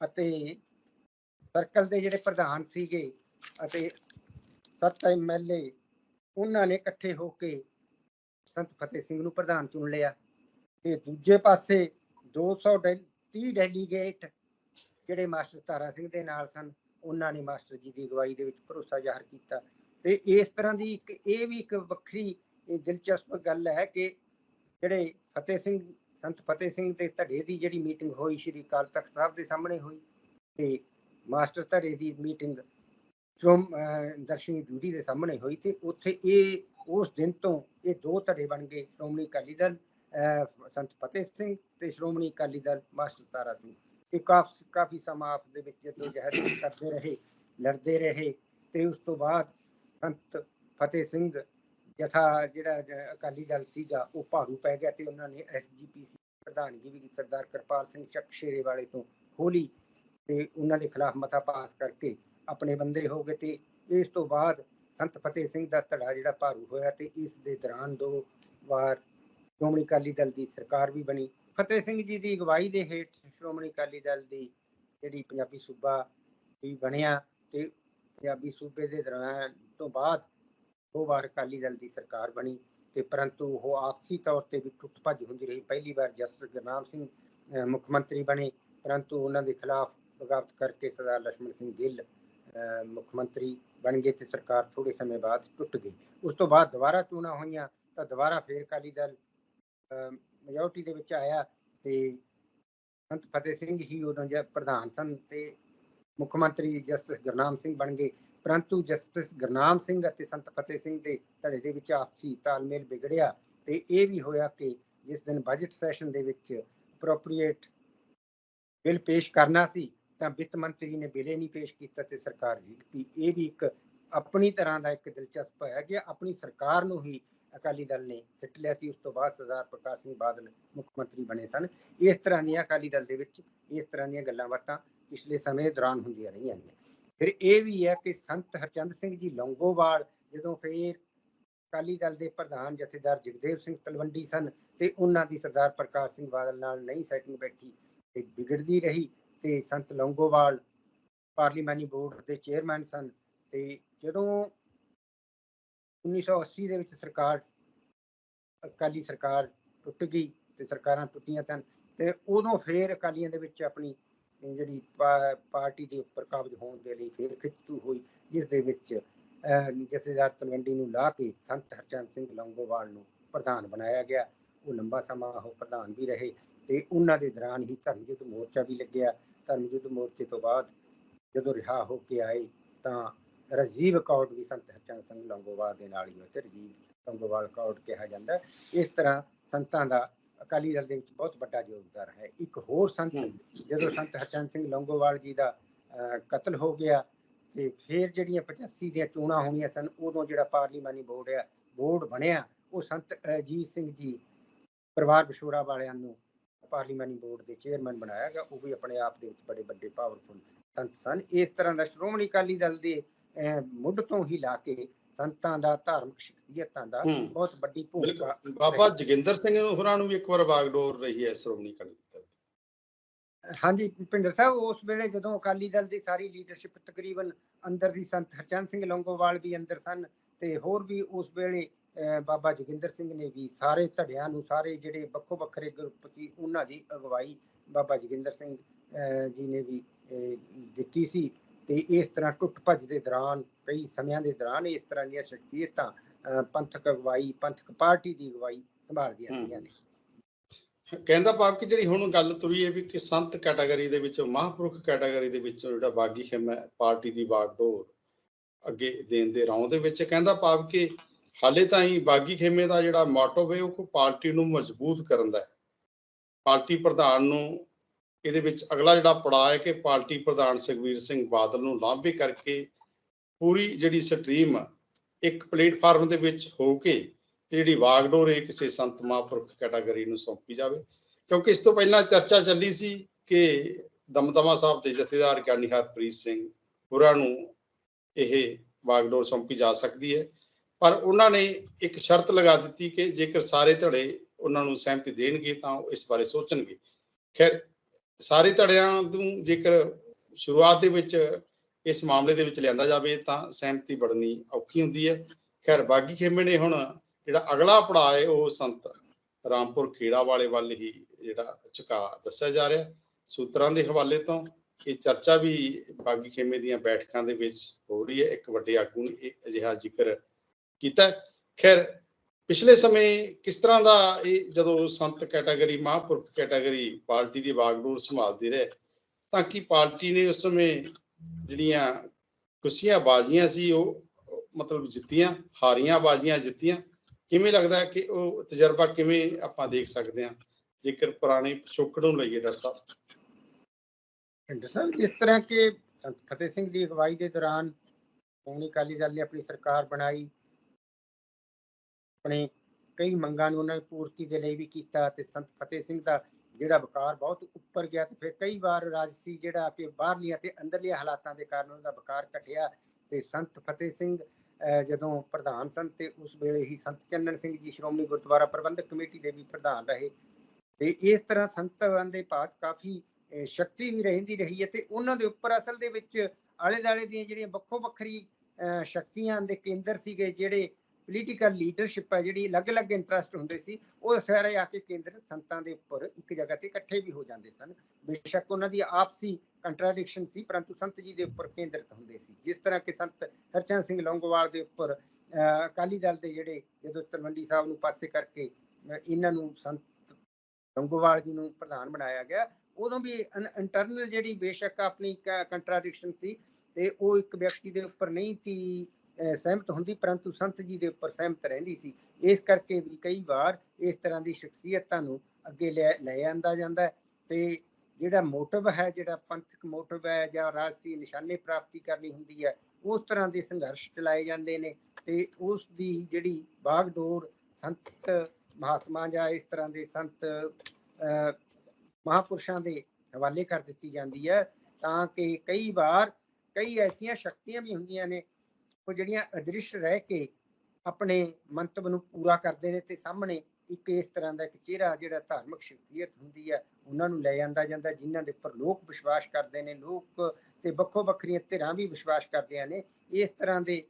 ਅਤੇ ਸਰਕਲ ਦੇ ਜਿਹੜੇ ਪ੍ਰਧਾਨ ਸੀਗੇ ਅਤੇ ਸੱਤ ਐਮਐਲਏ ਉਹਨਾਂ ਨੇ ਇਕੱਠੇ ਹੋ ਕੇ ਸੰਤ ਫਤਿਹ ਸਿੰਘ ਨੂੰ ਪ੍ਰਧਾਨ ਚੁਣ ਲਿਆ ਤੇ ਦੂਜੇ ਪਾਸੇ 200 ਡੈ- 30 ਡੈਲੀਗੇਟ ਜਿਹੜੇ ਮਾਸਟਰ ਤਾਰਾ ਸਿੰਘ ਦੇ ਨਾਲ ਸਨ, ਉਹਨਾਂ ਨੇ ਮਾਸਟਰ ਜੀ ਦੀ ਅਗਵਾਈ ਦੇ ਵਿੱਚ ਭਰੋਸਾ ਜ਼ਾਹਰ ਕੀਤਾ ਤੇ ਇਸ ਤਰ੍ਹਾਂ ਦੀ ਇੱਕ, ਇਹ ਵੀ ਇੱਕ ਵੱਖਰੀ ਦਿਲਚਸਪ ਗੱਲ ਹੈ ਕਿ ਜਿਹੜੇ ਫਤਿਹ ਸਿੰਘ, ਸੰਤ ਫਤਿਹ ਸਿੰਘ ਦੇ ਧੜੇ ਦੀ ਜਿਹੜੀ ਮੀਟਿੰਗ ਹੋਈ, ਸ਼੍ਰੀ ਅਕਾਲ ਤਖਤ ਸਾਹਿਬ ਦੇ ਸਾਹਮਣੇ ਹੋਈ ਤੇ ਮਾਸਟਰ ਧੜੇ ਦੀ ਮੀਟਿੰਗ ਸ਼੍ਰੋਮ ਦਰਸ਼ਨੀ ਡਿਊਟੀ ਦੇ ਸਾਹਮਣੇ ਹੋਈ ਤੇ ਉੱਥੇ ਇਹ, ਉਸ ਦਿਨ ਤੋਂ ਇਹ ਦੋ ਧੜੇ ਬਣ ਗਏ, ਸ਼੍ਰੋਮਣੀ ਅਕਾਲੀ ਦਲ ਸੰਤ ਫਤਿਹ ਸਿੰਘ ਤੇ ਸ਼੍ਰੋਮਣੀ ਅਕਾਲੀ ਦਲ ਮਾਸਟਰ ਤਾਰਾ ਸਿੰਘ। ਇਹ ਕਾਫੀ ਕਾਫੀ ਸਮਾਂ ਆਪ ਦੇ ਵਿੱਚ ਜਦੋਂ ਜਹਿਦ ਕਰਦੇ ਰਹੇ, ਲੜਦੇ ਰਹੇ ਤੇ ਉਸ ਤੋਂ ਬਾਅਦ ਸੰਤ ਫਤਿਹ ਸਿੰਘ ਜਥਾ ਜਿਹੜਾ ਅਕਾਲੀ ਦਲ ਸੀਗਾ, ਉਹ ਭਾਰੂ ਪੈ ਗਿਆ ਤੇ ਉਹਨਾਂ ਨੇ ਐਸਜੀਪੀਸੀ ਪ੍ਰਧਾਨਗੀ ਵੀ ਸਰਦਾਰ ਕਿਰਪਾਲ ਸਿੰਘ ਚੱਕ ਸ਼ੇਰੇ ਵਾਲੇ ਤੋਂ ਖੋਲੀ ਤੇ ਉਹਨਾਂ ਦੇ ਖਿਲਾਫ ਮਤਾ ਪਾਸ ਕਰਕੇ ਆਪਣੇ ਬੰਦੇ ਹੋ ਗਏ ਤੇ ਇਸ ਤੋਂ ਬਾਅਦ ਸੰਤ ਫਤਿਹ ਸਿੰਘ ਦਾ ਧੜਾ ਜਿਹੜਾ ਭਾਰੂ ਹੋਇਆ ਤੇ ਇਸ ਦੇ ਦੌਰਾਨ ਦੋ ਵਾਰ ਸ਼੍ਰੋਮਣੀ ਅਕਾਲੀ ਦਲ ਦੀ ਸਰਕਾਰ ਵੀ ਬਣੀ। ਫਤਿਹ ਸਿੰਘ ਜੀ ਦੀ ਅਗਵਾਈ ਦੇ ਹੇਠ ਸ਼੍ਰੋਮਣੀ ਅਕਾਲੀ ਦਲ ਦੀ ਜਿਹੜੀ ਪੰਜਾਬੀ ਸੂਬਾ ਵੀ ਬਣਿਆ ਤੇ ਪੰਜਾਬੀ ਸੂਬੇ ਦੇ ਦੌਰਾਨ ਤੋਂ ਬਾਅਦ ਦੋ ਵਾਰ ਅਕਾਲੀ ਦਲ ਦੀ ਸਰਕਾਰ ਬਣੀ ਤੇ ਪਰੰਤੂ ਉਹ ਆਪਸੀ ਤੌਰ ਤੇ ਵੀ ਟੁੱਟ ਭੱਜ ਹੁੰਦੀ ਰਹੀ। ਪਹਿਲੀ ਵਾਰ ਜਸਟਿਸ ਗਨਾਮ ਸਿੰਘ ਮੁੱਖ ਮੰਤਰੀ ਬਣੇ, ਪਰੰਤੂ ਉਹਨਾਂ ਦੇ ਖਿਲਾਫ ਬਗਾਵਤ ਕਰਕੇ ਸਰਦਾਰ ਲక్ష్మణ ਸਿੰਘ ਗਿੱਲ ਮੁੱਖ ਮੰਤਰੀ ਬਣ ਗਏ ਤੇ ਸਰਕਾਰ ਥੋੜੇ ਸਮੇਂ ਬਾਅਦ ਟੁੱਟ ਗਈ। ਉਸ ਤੋਂ ਬਾਅਦ ਦੁਬਾਰਾ ਚੋਣਾਂ ਹੋਈਆਂ ਤਾਂ ਦੁਬਾਰਾ ਫੇਰ ਅਕਾਲੀ ਦਲ ਮੈਜੋਰਟੀ ਦੇ ਵਿੱਚ ਆਇਆ ਤੇ ਸੰਤ ਫਤਿਹ ਸਿੰਘ ਹੀ ਉਦੋਂ ਜੇ ਪ੍ਰਧਾਨ ਸਨ ਤੇ ਮੁੱਖ ਮੰਤਰੀ ਜਸਟਿਸ ਗੁਰਨਾਮ ਸਿੰਘ ਬਣ ਗਏ। ਪਰੰਤੂ ਜਸਟਿਸ ਗੁਰਨਾਮ ਸਿੰਘ ਅਤੇ ਸੰਤ ਫਤਿਹ ਸਿੰਘ ਦੇ ਧੜੇ ਦੇ ਵਿੱਚ ਆਪਸੀ ਤਾਲਮੇਲ ਵਿਗੜਿਆ ਤੇ ਇਹ ਵੀ ਹੋਇਆ ਕਿ ਜਿਸ ਦਿਨ ਬਜਟ ਸੈਸ਼ਨ ਦੇ ਵਿੱਚ ਅਪਰੋਪਰੀਏਟ ਬਿੱਲ ਪੇਸ਼ ਕਰਨਾ ਸੀ ਤਾਂ ਵਿੱਤ ਮੰਤਰੀ ਨੇ ਬਿਲੇ ਨਹੀਂ ਪੇਸ਼ ਕੀਤਾ ਤੇ ਸਰਕਾਰ ਜਿੱਤੀ ਇਹ ਵੀ ਇੱਕ ਆਪਣੀ ਤਰ੍ਹਾਂ ਦਾ ਇੱਕ ਦਿਲਚਸਪ ਹੈ ਕਿ ਆਪਣੀ ਸਰਕਾਰ ਨੂੰ ਹੀ ਅਕਾਲੀ ਦਲ ਨੇ ਸਿੱਟ ਲਿਆ ਸੀ, ਉਸ ਤੋਂ ਬਾਅਦ ਸਰਦਾਰ ਪ੍ਰਕਾਸ਼ ਸਿੰਘ ਬਾਦਲ ਮੁੱਖ ਮੰਤਰੀ ਬਣੇ ਸਨ। ਇਸ ਤਰ੍ਹਾਂ ਦੀਆਂ ਅਕਾਲੀ ਦਲ ਦੇ ਵਿੱਚ ਇਸ ਤਰ੍ਹਾਂ ਦੀਆਂ ਗੱਲਾਂ ਬਾਤਾਂ ਪਿਛਲੇ ਸਮੇਂ ਦੌਰਾਨ ਹੁੰਦੀਆਂ ਰਹੀਆਂ ਨੇ। ਫਿਰ ਇਹ ਵੀ ਹੈ ਕਿ ਸੰਤ ਹਰਚੰਦ ਸਿੰਘ ਜੀ ਲੌਂਗੋਵਾਲ ਜਦੋਂ ਫਿਰ ਅਕਾਲੀ ਦਲ ਦੇ ਪ੍ਰਧਾਨ ਜਥੇਦਾਰ ਜਗਦੇਵ ਸਿੰਘ ਤਲਵੰਡੀ ਸਨ ਤੇ ਉਹਨਾਂ ਦੀ ਸਰਦਾਰ ਪ੍ਰਕਾਸ਼ ਸਿੰਘ ਬਾਦਲ ਨਾਲ ਨਹੀਂ ਸੈਟਿੰਗ ਬੈਠੀ ਤੇ ਵਿਗੜਦੀ ਰਹੀ ਤੇ ਸੰਤ ਲੌਂਗੋਵਾਲ ਪਾਰਲੀਮਾਨੀ ਬੋਰਡ ਦੇ ਚੇਅਰਮੈਨ ਸਨ ਤੇ ਜਦੋਂ 1980 ਦੇ ਵਿੱਚ ਸਰਕਾਰ, ਅਕਾਲੀ ਸਰਕਾਰ ਟੁੱਟ ਗਈ ਤੇ ਸਰਕਾਰਾਂ ਟੁੱਟੀਆਂ ਤਨ ਤੇ ਉਦੋਂ ਫੇਰ ਅਕਾਲੀਆਂ ਦੇ ਵਿੱਚ ਆਪਣੀ ਜਿਹੜੀ ਪਾਰਟੀ ਦੇ ਉੱਪਰ ਕਾਬਜ ਹੋਣ ਦੇ ਲਈ ਫੇਰ ਖਿੱਚਤੂ ਹੋਈ, ਜਿਸ ਦੇ ਵਿੱਚ ਜਥੇਦਾਰ ਤਲਵੰਡੀ ਨੂੰ ਲਾ ਕੇ ਸੰਤ ਹਰਚੰਦ ਸਿੰਘ ਲੌਂਗੋਵਾਲ ਨੂੰ ਪ੍ਰਧਾਨ ਬਣਾਇਆ ਗਿਆ। ਉਹ ਲੰਬਾ ਸਮਾਂ ਉਹ ਪ੍ਰਧਾਨ ਵੀ ਰਹੇ ਤੇ ਉਹਨਾਂ ਦੇ ਦੌਰਾਨ ਹੀ ਧਰਮ ਯੁੱਧ ਮੋਰਚਾ ਵੀ ਲੱਗਿਆ। ਧਰਮ ਯੁੱਧ ਮੋਰਚੇ ਤੋਂ ਬਾਅਦ ਜਦੋਂ ਰਿਹਾ ਹੋ ਕੇ ਆਏ ਤਾਂ ਰਜੀਵ ਅਕਾਊਂਟ ਵੀ ਸੰਤ ਹਰਚੰਦ ਸਿੰਘ ਲੌਂਗੋਵਾਲ ਦੇ ਨਾਲ ਹੀ ਹੋਇਆ ਤੇ ਰਜੀਵ ਲੌਂਗੋਵਾਲ ਅਕਾਊਂਟ ਕਿਹਾ ਜਾਂਦਾ। ਇਸ ਤਰ੍ਹਾਂ ਸੰਤਾਂ ਦਾ ਅਕਾਲੀ ਦਲ ਦੇ ਵਿੱਚ ਬਹੁਤ ਵੱਡਾ ਯੋਗਦਾਨ ਹੈ ਇੱਕ ਹੋਰ ਸੰਤ। ਜਦੋਂ ਸੰਤ ਹਰਚੰਦ ਸਿੰਘ ਲੌਂਗੋਵਾਲ ਜੀ ਦਾ ਕਤਲ ਹੋ ਗਿਆ ਤੇ ਫਿਰ ਜਿਹੜੀਆਂ 85 ਦੀਆਂ ਚੋਣਾਂ ਹੋਣੀਆਂ ਸਨ ਉਦੋਂ ਜਿਹੜਾ ਪਾਰਲੀਮਾਨੀ ਬੋਰਡ ਆ ਬੋਰਡ ਬਣਿਆ ਉਹ ਸੰਤ ਅਜੀਤ ਸਿੰਘ ਜੀ ਪਰਿਵਾਰ ਵਿਛੋੜਾ ਵਾਲਿਆਂ ਨੂੰ ਪਾਰਲੀਮਾਨੀ ਬੋਰਡ ਦੇ ਚੇਅਰਮੈਨ ਬਣਾਇਆ ਗਿਆ ਉਹ ਵੀ ਆਪਣੇ ਆਪ ਦੇ ਵਿੱਚ ਬੜੇ ਵੱਡੇ ਪਾਵਰਫੁਲ ਸੰਤ ਸਨ। ਇਸ ਤਰ੍ਹਾਂ ਦਾ ਸ਼੍ਰੋਮਣੀ ਅਕਾਲੀ ਦਲ ਦੇ ਮੁੱਢ ਤੋਂ ਹੀ ਲਾ ਕੇ ਸੰਤਾਂ ਦਾ ਧਾਰਮਿਕ ਸ਼ਖਸੀਅਤਾਂ ਦਾ ਬਹੁਤ ਵੱਡੀ ਭੂਮਿਕਾ ਬਾਬਾ ਜੋਗਿੰਦਰ ਸਿੰਘ ਹੋਰਾਂ ਨੂੰ ਵੀ ਇੱਕ ਵਾਰ ਬਾਗਡੋਰ ਰਹੀ ਹੈ ਸ਼੍ਰੋਮਣੀ ਅਕਾਲੀ ਦਲ। ਹਾਂਜੀ ਭਿੰਦਰ ਸਾਹਿਬ ਉਸ ਵੇਲੇ ਜਦੋਂ ਅਕਾਲੀ ਦਲ ਦੀ ਸਾਰੀ ਲੀਡਰਸ਼ਿਪ ਤਕਰੀਬਨ ਅੰਦਰ ਸੀ ਸੰਤ ਹਰਚੰਦ ਸਿੰਘ ਲੌਂਗੋਵਾਲ ਵੀ ਅੰਦਰ ਸਨ ਤੇ ਹੋਰ ਵੀ ਉਸ ਵੇਲੇ ਬਾਬਾ ਜੋਗਿੰਦਰ ਸਿੰਘ ਨੇ ਵੀ ਸਾਰੇ ਧੜਿਆਂ ਨੂੰ ਸਾਰੇ ਜਿਹੜੇ ਵੱਖੋ ਵੱਖਰੇ ਗਰੁੱਪ ਸੀ ਉਹਨਾਂ ਦੀ ਅਗਵਾਈ ਬਾਬਾ ਜੋਗਿੰਦਰ ਸਿੰਘ ਜੀ ਨੇ ਵੀ ਦਿੱਤੀ ਸੀ ਤੇ ਇਸ ਤਰ੍ਹਾਂ ਟੁੱਟ ਭੱਜ ਦੇ ਦੌਰਾਨ ਕਈ ਸਮਿਆਂ ਦੇ ਦੌਰਾਨ ਇਸ ਤਰ੍ਹਾਂ ਦੀਆਂ ਸ਼ਖਸੀਅਤਾਂ ਪੰਥਕ ਅਗਵਾਈ ਪੰਥਕ ਪਾਰਟੀ ਦੀ ਅਗਵਾਈ ਸੰਭਾਲਦੀਆਂ। ਰਹੀਆਂ ਨੇ ਕਹਿੰਦਾ ਭਾਵ ਕਿ ਜਿਹੜੀ ਹੁਣ ਗੱਲ ਤੁਰੀ ਹੈ ਵੀ ਕਿ ਸੰਤ ਕੈਟਾਗਰੀ ਦੇ ਵਿੱਚੋਂ ਮਹਾਂਪੁਰਖ ਕੈਟਾਗਰੀ ਦੇ ਵਿੱਚੋਂ ਜਿਹੜਾ ਬਾਗੀ ਖਿਮ ਪਾਰਟੀ ਦੀ ਬਾਗਡੋਰ ਅੱਗੇ ਦੇਣ ਦੇ ਰੌਂ ਦੇ ਵਿੱਚ ਕਹਿੰਦਾ ਭਾਵ ਕਿ ਹਾਲੇ ਤਾਂ ਹੀ ਬਾਗੀ ਖੇਮੇ ਦਾ ਜਿਹੜਾ ਮੋਟੋ ਹੈ ਉਹ ਪਾਰਟੀ ਨੂੰ ਮਜ਼ਬੂਤ ਕਰਨ ਦਾ ਹੈ। ਪਾਰਟੀ ਪ੍ਰਧਾਨ ਨੂੰ ਇਹਦੇ ਵਿੱਚ ਅਗਲਾ ਜਿਹੜਾ ਪੜਾਅ ਹੈ ਕਿ ਪਾਰਟੀ ਪ੍ਰਧਾਨ ਸੁਖਬੀਰ ਸਿੰਘ ਬਾਦਲ ਨੂੰ ਲਾਂਭੇ ਕਰਕੇ ਪੂਰੀ ਜਿਹੜੀ ਸਟਰੀਮ ਇੱਕ ਪਲੇਟਫਾਰਮ ਦੇ ਵਿੱਚ ਹੋ ਕੇ ਜਿਹੜੀ ਵਾਗਡੋਰ ਇਹ ਕਿਸੇ ਸੰਤ ਮਹਾਂਪੁਰਖ ਕੈਟਾਗਰੀ ਨੂੰ ਸੌਂਪੀ ਜਾਵੇ। ਕਿਉਂਕਿ ਇਸ ਤੋਂ ਪਹਿਲਾਂ ਚਰਚਾ ਚੱਲੀ ਸੀ ਕਿ ਦਮਦਮਾ ਸਾਹਿਬ ਦੇ ਜਥੇਦਾਰ ਗਿਆਨੀ ਹਰਪ੍ਰੀਤ ਸਿੰਘ ਹੋਰਾਂ ਨੂੰ ਇਹ ਵਾਗਡੋਰ ਸੌਂਪੀ ਜਾ ਸਕਦੀ ਹੈ। ਪਰ ਉਹਨਾਂ ਨੇ ਇੱਕ ਸ਼ਰਤ ਲਗਾ ਦਿੱਤੀ ਕਿ ਜੇਕਰ ਸਾਰੇ ਧੜੇ ਉਹਨਾਂ ਨੂੰ ਸਹਿਮਤੀ ਦੇਣਗੇ ਤਾਂ ਉਹ ਇਸ ਬਾਰੇ ਸੋਚਣਗੇ। ਖੈਰ, ਸਾਰੇ ਧੜਿਆਂ ਨੂੰ ਜੇਕਰ ਸ਼ੁਰੂਆਤ ਦੇ ਵਿੱਚ ਇਸ ਮਾਮਲੇ ਦੇ ਵਿੱਚ ਲਿਆਂਦਾ ਜਾਵੇ ਤਾਂ ਸਹਿਮਤੀ ਬੜਨੀ ਔਖੀ ਹੁੰਦੀ ਹੈ। ਖੈਰ, ਬਾਗੀ ਖੇਮੇ ਨੇ ਹੁਣ ਜਿਹੜਾ ਅਗਲਾ ਪੜਾਅ ਹੈ, ਉਹ ਸੰਤ ਰਾਮਪੁਰ ਖੇੜਾ ਵਾਲੇ ਵੱਲ ਹੀ ਜਿਹੜਾ ਝੁਕਾ ਦੱਸਿਆ ਜਾ ਰਿਹਾ। ਸੂਤਰਾਂ ਦੇ ਹਵਾਲੇ ਤੋਂ ਇਹ ਚਰਚਾ ਵੀ ਬਾਗੀ ਖੇਮੇ ਦੀਆਂ ਬੈਠਕਾਂ ਦੇ ਵਿੱਚ ਹੋ ਰਹੀ ਹੈ। ਇੱਕ ਵੱਡੇ ਆਗੂ ਨੇ ਇਹ ਅਜਿਹਾ ਜ਼ਿਕਰ ਕੀਤਾ। ਖੈਰ, ਪਿਛਲੇ ਸਮੇਂ ਕਿਸ ਤਰ੍ਹਾਂ ਦਾ ਇਹ ਜਦੋਂ ਸੰਤ ਕੈਟਾਗਰੀ, ਮਹਾਂਪੁਰਖ ਕੈਟਾਗਰੀ ਪਾਰਟੀ ਦੀ ਬਾਗਡੋਰ ਸੰਭਾਲਦੀ ਰਹੇ, ਤਾਂ ਕਿ ਪਾਰਟੀ ਨੇ ਉਸ ਸਮੇਂ ਜਿਹੜੀਆਂ ਕੁਰਸੀਆਂ ਬਾਜ਼ੀਆਂ ਸੀ, ਉਹ ਮਤਲਬ ਜਿੱਤੀਆਂ, ਹਾਰੀਆਂ ਬਾਜ਼ੀਆਂ ਜਿੱਤੀਆਂ? ਕਿਵੇਂ ਲੱਗਦਾ ਕਿ ਉਹ ਤਜਰਬਾ ਕਿਵੇਂ ਆਪਾਂ ਦੇਖ ਸਕਦੇ ਹਾਂ, ਜੇਕਰ ਪੁਰਾਣੇ ਪਿਛੋਕੜ ਨੂੰ ਲਈਏ ਡਾਕਟਰ ਸਾਹਿਬ? ਪਿੰਡ ਸਾਹਿਬ, ਜਿਸ ਤਰ੍ਹਾਂ ਕਿ ਫਤਿਹ ਸਿੰਘ ਦੀ ਅਗਵਾਈ ਦੇ ਦੌਰਾਨ ਕੌਮੀ ਅਕਾਲੀ ਦਲ ਨੇ ਆਪਣੀ ਸਰਕਾਰ ਬਣਾਈ ਆਪਣੇ ਕਈ ਮੰਗਾਂ ਨੂੰ ਉਹਨਾਂ ਨੇ ਪੂਰਤੀ ਦੇ ਲਈ ਵੀ ਕੀਤਾ ਤੇ ਸੰਤ ਫਤਿਹ ਸਿੰਘ ਦਾ ਜਿਹੜਾ ਵਕਾਰ ਬਹੁਤ ਉੱਪਰ ਗਿਆ ਤੇ ਫਿਰ ਕਈ ਵਾਰ ਰਾਜਸੀ ਜਿਹੜਾ ਕਿ ਬਾਹਰਲੀਆਂ ਤੇ ਅੰਦਰਲੀਆਂ ਹਾਲਾਤਾਂ ਦੇ ਕਾਰਨ ਉਹਨਾਂ ਦਾ ਵਕਾਰ ਘਟਿਆ ਤੇ ਸੰਤ ਫਤਿਹ ਸਿੰਘ ਜਦੋਂ ਪ੍ਰਧਾਨ ਸਨ ਤੇ ਉਸ ਵੇਲੇ ਹੀ ਸੰਤ ਚੰਨਨ ਸਿੰਘ ਜੀ ਸ਼੍ਰੋਮਣੀ ਗੁਰਦੁਆਰਾ ਪ੍ਰਬੰਧਕ ਕਮੇਟੀ ਦੇ ਵੀ ਪ੍ਰਧਾਨ ਰਹੇ ਤੇ ਇਸ ਤਰ੍ਹਾਂ ਸੰਤਾਂ ਦੇ ਪਾਸ ਕਾਫੀ ਸ਼ਕਤੀ ਵੀ ਰਹਿੰਦੀ ਰਹੀ ਹੈ ਤੇ ਉਹਨਾਂ ਦੇ ਉੱਪਰ ਅਸਲ ਦੇ ਵਿੱਚ ਆਲੇ ਦਾਲੇ ਦੀਆਂ ਜਿਹੜੀਆਂ ਵੱਖੋ ਵੱਖਰੀ ਸ਼ਕਤੀਆਂ ਦੇ ਕੇਂਦਰ ਸੀਗੇ ਜਿਹੜੇ ਪੋਲੀਟੀਕਲ ਲੀਡਰਸ਼ਿਪ ਹੈ ਜਿਹੜੀ ਅਲੱਗ-ਅਲੱਗ ਇੰਟਰਸਟ ਹੁੰਦੇ ਸੀ, ਉਹ ਸਾਰੇ ਆ ਕੇ ਕੇਂਦਰ ਸੰਤਾਂ ਦੇ ਉੱਪਰ ਇੱਕ ਜਗ੍ਹਾ ਤੇ ਇਕੱਠੇ ਵੀ ਹੋ ਜਾਂਦੇ ਸਨ। ਬੇਸ਼ੱਕ ਉਹਨਾਂ ਦੀ ਆਪਸੀ ਕੰਟਰਾਡਿਕਸ਼ਨ ਸੀ, ਪਰੰਤੂ ਸੰਤ ਜੀ ਦੇ ਉੱਪਰ ਕੇਂਦਰਿਤ ਹੁੰਦੇ ਸੀ। ਜਿਸ ਤਰ੍ਹਾਂ ਕਿ ਸੰਤ ਹਰਚੰਦ ਸਿੰਘ ਲੌਂਗੋਵਾਲ ਦੇ ਉੱਪਰ ਅਕਾਲੀ ਦਲ ਦੇ ਜਿਹੜੇ ਜਦੋਂ ਤਲਵੰਡੀ ਸਾਹਿਬ ਨੂੰ ਪਾਸੇ ਕਰਕੇ ਇਹਨਾਂ ਨੂੰ ਸੰਤ ਲੌਂਗੋਵਾਲ ਜੀ ਨੂੰ ਪ੍ਰਧਾਨ ਬਣਾਇਆ ਗਿਆ, ਉਦੋਂ ਵੀ ਇੰਟਰਨਲ ਜਿਹੜੀ ਬੇਸ਼ੱਕ ਆਪਣੀ ਕੰਟਰਾਡਿਕਸ਼ਨ ਸੀ, ਤੇ ਉਹ ਇੱਕ ਵਿਅਕਤੀ ਦੇ ਉੱਪਰ ਨਹੀਂ ਸੀ ਸਹਿਮਤ ਹੁੰਦੀ ਪਰੰਤੂ ਸੰਤ ਜੀ ਦੇ ਉੱਪਰ ਸਹਿਮਤ ਰਹਿੰਦੀ ਸੀ। ਇਸ ਕਰਕੇ ਵੀ ਕਈ ਵਾਰ ਇਸ ਤਰ੍ਹਾਂ ਦੀ ਸ਼ਖਸੀਅਤਾਂ ਨੂੰ ਅੱਗੇ ਲੈ ਲੈ ਆਂਦਾ ਜਾਂਦਾ ਹੈ ਤੇ ਜਿਹੜਾ ਮੋਟਿਵ ਹੈ ਜਿਹੜਾ ਪੰਥਕ ਮੋਟਿਵ ਹੈ ਜਾਂ ਰਾਜਸੀ ਨਿਸ਼ਾਨੇ ਪ੍ਰਾਪਤੀ ਕਰਨੀ ਹੁੰਦੀ ਹੈ ਉਸ ਤਰ੍ਹਾਂ ਦੇ ਸੰਘਰਸ਼ ਚਲਾਏ ਜਾਂਦੇ ਨੇ ਤੇ ਉਸ ਦੀ ਜਿਹੜੀ ਬਾਗਡੋਰ ਸੰਤ ਮਹਾਤਮਾ ਜਾਂ ਇਸ ਤਰ੍ਹਾਂ ਦੇ ਸੰਤ ਅਹ, ਮਹਾਪੁਰਸ਼ਾਂ ਦੇ ਹਵਾਲੇ ਕਰ ਦਿੱਤੀ ਜਾਂਦੀ ਹੈ ਤਾਂ ਕਿ ਕਈ ਵਾਰ ਕਈ ਐਸੀਆਂ ਸ਼ਕਤੀਆਂ ਵੀ ਹੁੰਦੀਆਂ ਨੇ ਉਹ ਜਿਹੜੀਆਂ ਅਦ੍ਰਿਸ਼ ਰਹਿ ਕੇ ਆਪਣੇ ਮੰਤਵ ਨੂੰ ਪੂਰਾ ਕਰਦੇ ਨੇ ਤੇ ਸਾਹਮਣੇ ਇੱਕ ਇਸ ਤਰ੍ਹਾਂ ਦਾ ਇੱਕ ਚਿਹਰਾ ਜਿਹੜਾ ਧਾਰਮਿਕ ਸ਼ਖਸੀਅਤ ਹੁੰਦੀ ਹੈ, ਉਹਨਾਂ ਨੂੰ ਲੈ ਜਾਂਦਾ ਜਾਂਦਾ, ਜਿਨ੍ਹਾਂ ਦੇ ਉੱਪਰ ਲੋਕ ਵਿਸ਼ਵਾਸ ਕਰਦੇ ਨੇ, ਲੋਕ ਤੇ ਵੱਖੋ ਵੱਖਰੀਆਂ ਧਿਰਾਂ ਵੀ ਵਿਸ਼ਵਾਸ ਕਰਦੀਆਂ ਨੇ। ਇਸ ਤਰ੍ਹਾਂ ਦੇ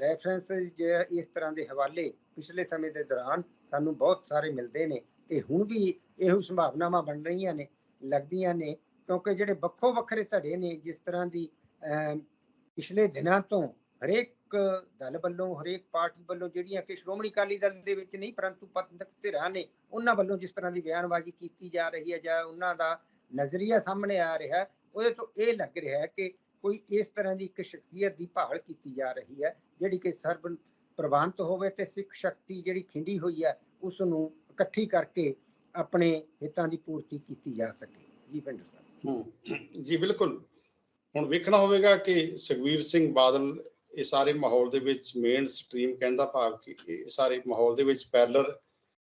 ਰੈਫਰੈਂਸ ਇਸ ਤਰ੍ਹਾਂ ਦੇ ਹਵਾਲੇ ਪਿਛਲੇ ਸਮੇਂ ਦੇ ਦੌਰਾਨ ਸਾਨੂੰ ਬਹੁਤ ਸਾਰੇ ਮਿਲਦੇ ਨੇ ਤੇ ਹੁਣ ਵੀ ਇਹੋ ਸੰਭਾਵਨਾਵਾਂ ਬਣ ਰਹੀਆਂ ਨੇ, ਲੱਗਦੀਆਂ ਨੇ, ਕਿਉਂਕਿ ਜਿਹੜੇ ਵੱਖੋ ਵੱਖਰੇ ਧੜੇ ਨੇ, ਜਿਸ ਤਰ੍ਹਾਂ ਦੀ ਪਿਛਲੇ ਦਿਨਾਂ ਤੋਂ ਹਰੇਕ ਦਲ ਵੱਲੋਂ, ਹਰੇਕ ਪਾਰਟੀ ਵੱਲੋਂ ਜਿਹੜੀਆਂ ਕਿ ਸ਼੍ਰੋਮਣੀ ਅਕਾਲੀ ਦਲ ਦੇ ਵਿੱਚ ਨਹੀਂ, ਪਰੰਤੂ ਪੰਥਕ ਧਿਰਾਂ ਨੇ, ਉਹਨਾਂ ਵੱਲੋਂ ਜਿਸ ਤਰ੍ਹਾਂ ਦੀ ਬਿਆਨਬਾਜ਼ੀ ਕੀਤੀ ਜਾ ਰਹੀ ਹੈ ਜਾਂ ਉਹਨਾਂ ਦਾ ਨਜ਼ਰੀਆ ਸਾਹਮਣੇ ਆ ਰਿਹਾ, ਉਹਦੇ ਤੋਂ ਇਹ ਲੱਗ ਰਿਹਾ ਹੈ ਕਿ ਕੋਈ ਇਸ ਤਰ੍ਹਾਂ ਦੀ ਇੱਕ ਸ਼ਖਸੀਅਤ ਦੀ ਭਾਲ ਕੀਤੀ ਜਾ ਰਹੀ ਹੈ, ਜਿਹੜੀ ਕਿ ਸਰਬ ਪ੍ਰਵਾਨਤ ਹੋਵੇ ਤੇ ਸਿੱਖ ਸ਼ਕਤੀ ਜਿਹੜੀ ਖਿੰਡੀ ਹੋਈ ਹੈ ਉਸ ਨੂੰ ਇਕੱਠੀ ਕਰਕੇ ਆਪਣੇ ਹਿੱਤਾਂ ਦੀ ਪੂਰਤੀ ਕੀਤੀ ਜਾ ਸਕੇ। ਜੀ ਪਿੰਡ ਸਾਹਿਬ। ਜੀ ਬਿਲਕੁਲ। ਹੁਣ ਵੇਖਣਾ ਹੋਵੇਗਾ ਕਿ ਸੁਖਵੀਰ ਸਿੰਘ ਬਾਦਲ ਇਹ ਸਾਰੇ ਮਾਹੌਲ ਦੇ ਵਿੱਚ ਮੇਨ ਸਟ੍ਰੀਮ ਕਹਿੰਦਾ ਭਾਵ ਕਿ ਇਹ ਸਾਰੇ ਮਾਹੌਲ ਦੇ ਵਿੱਚ ਪੈਰਲਰ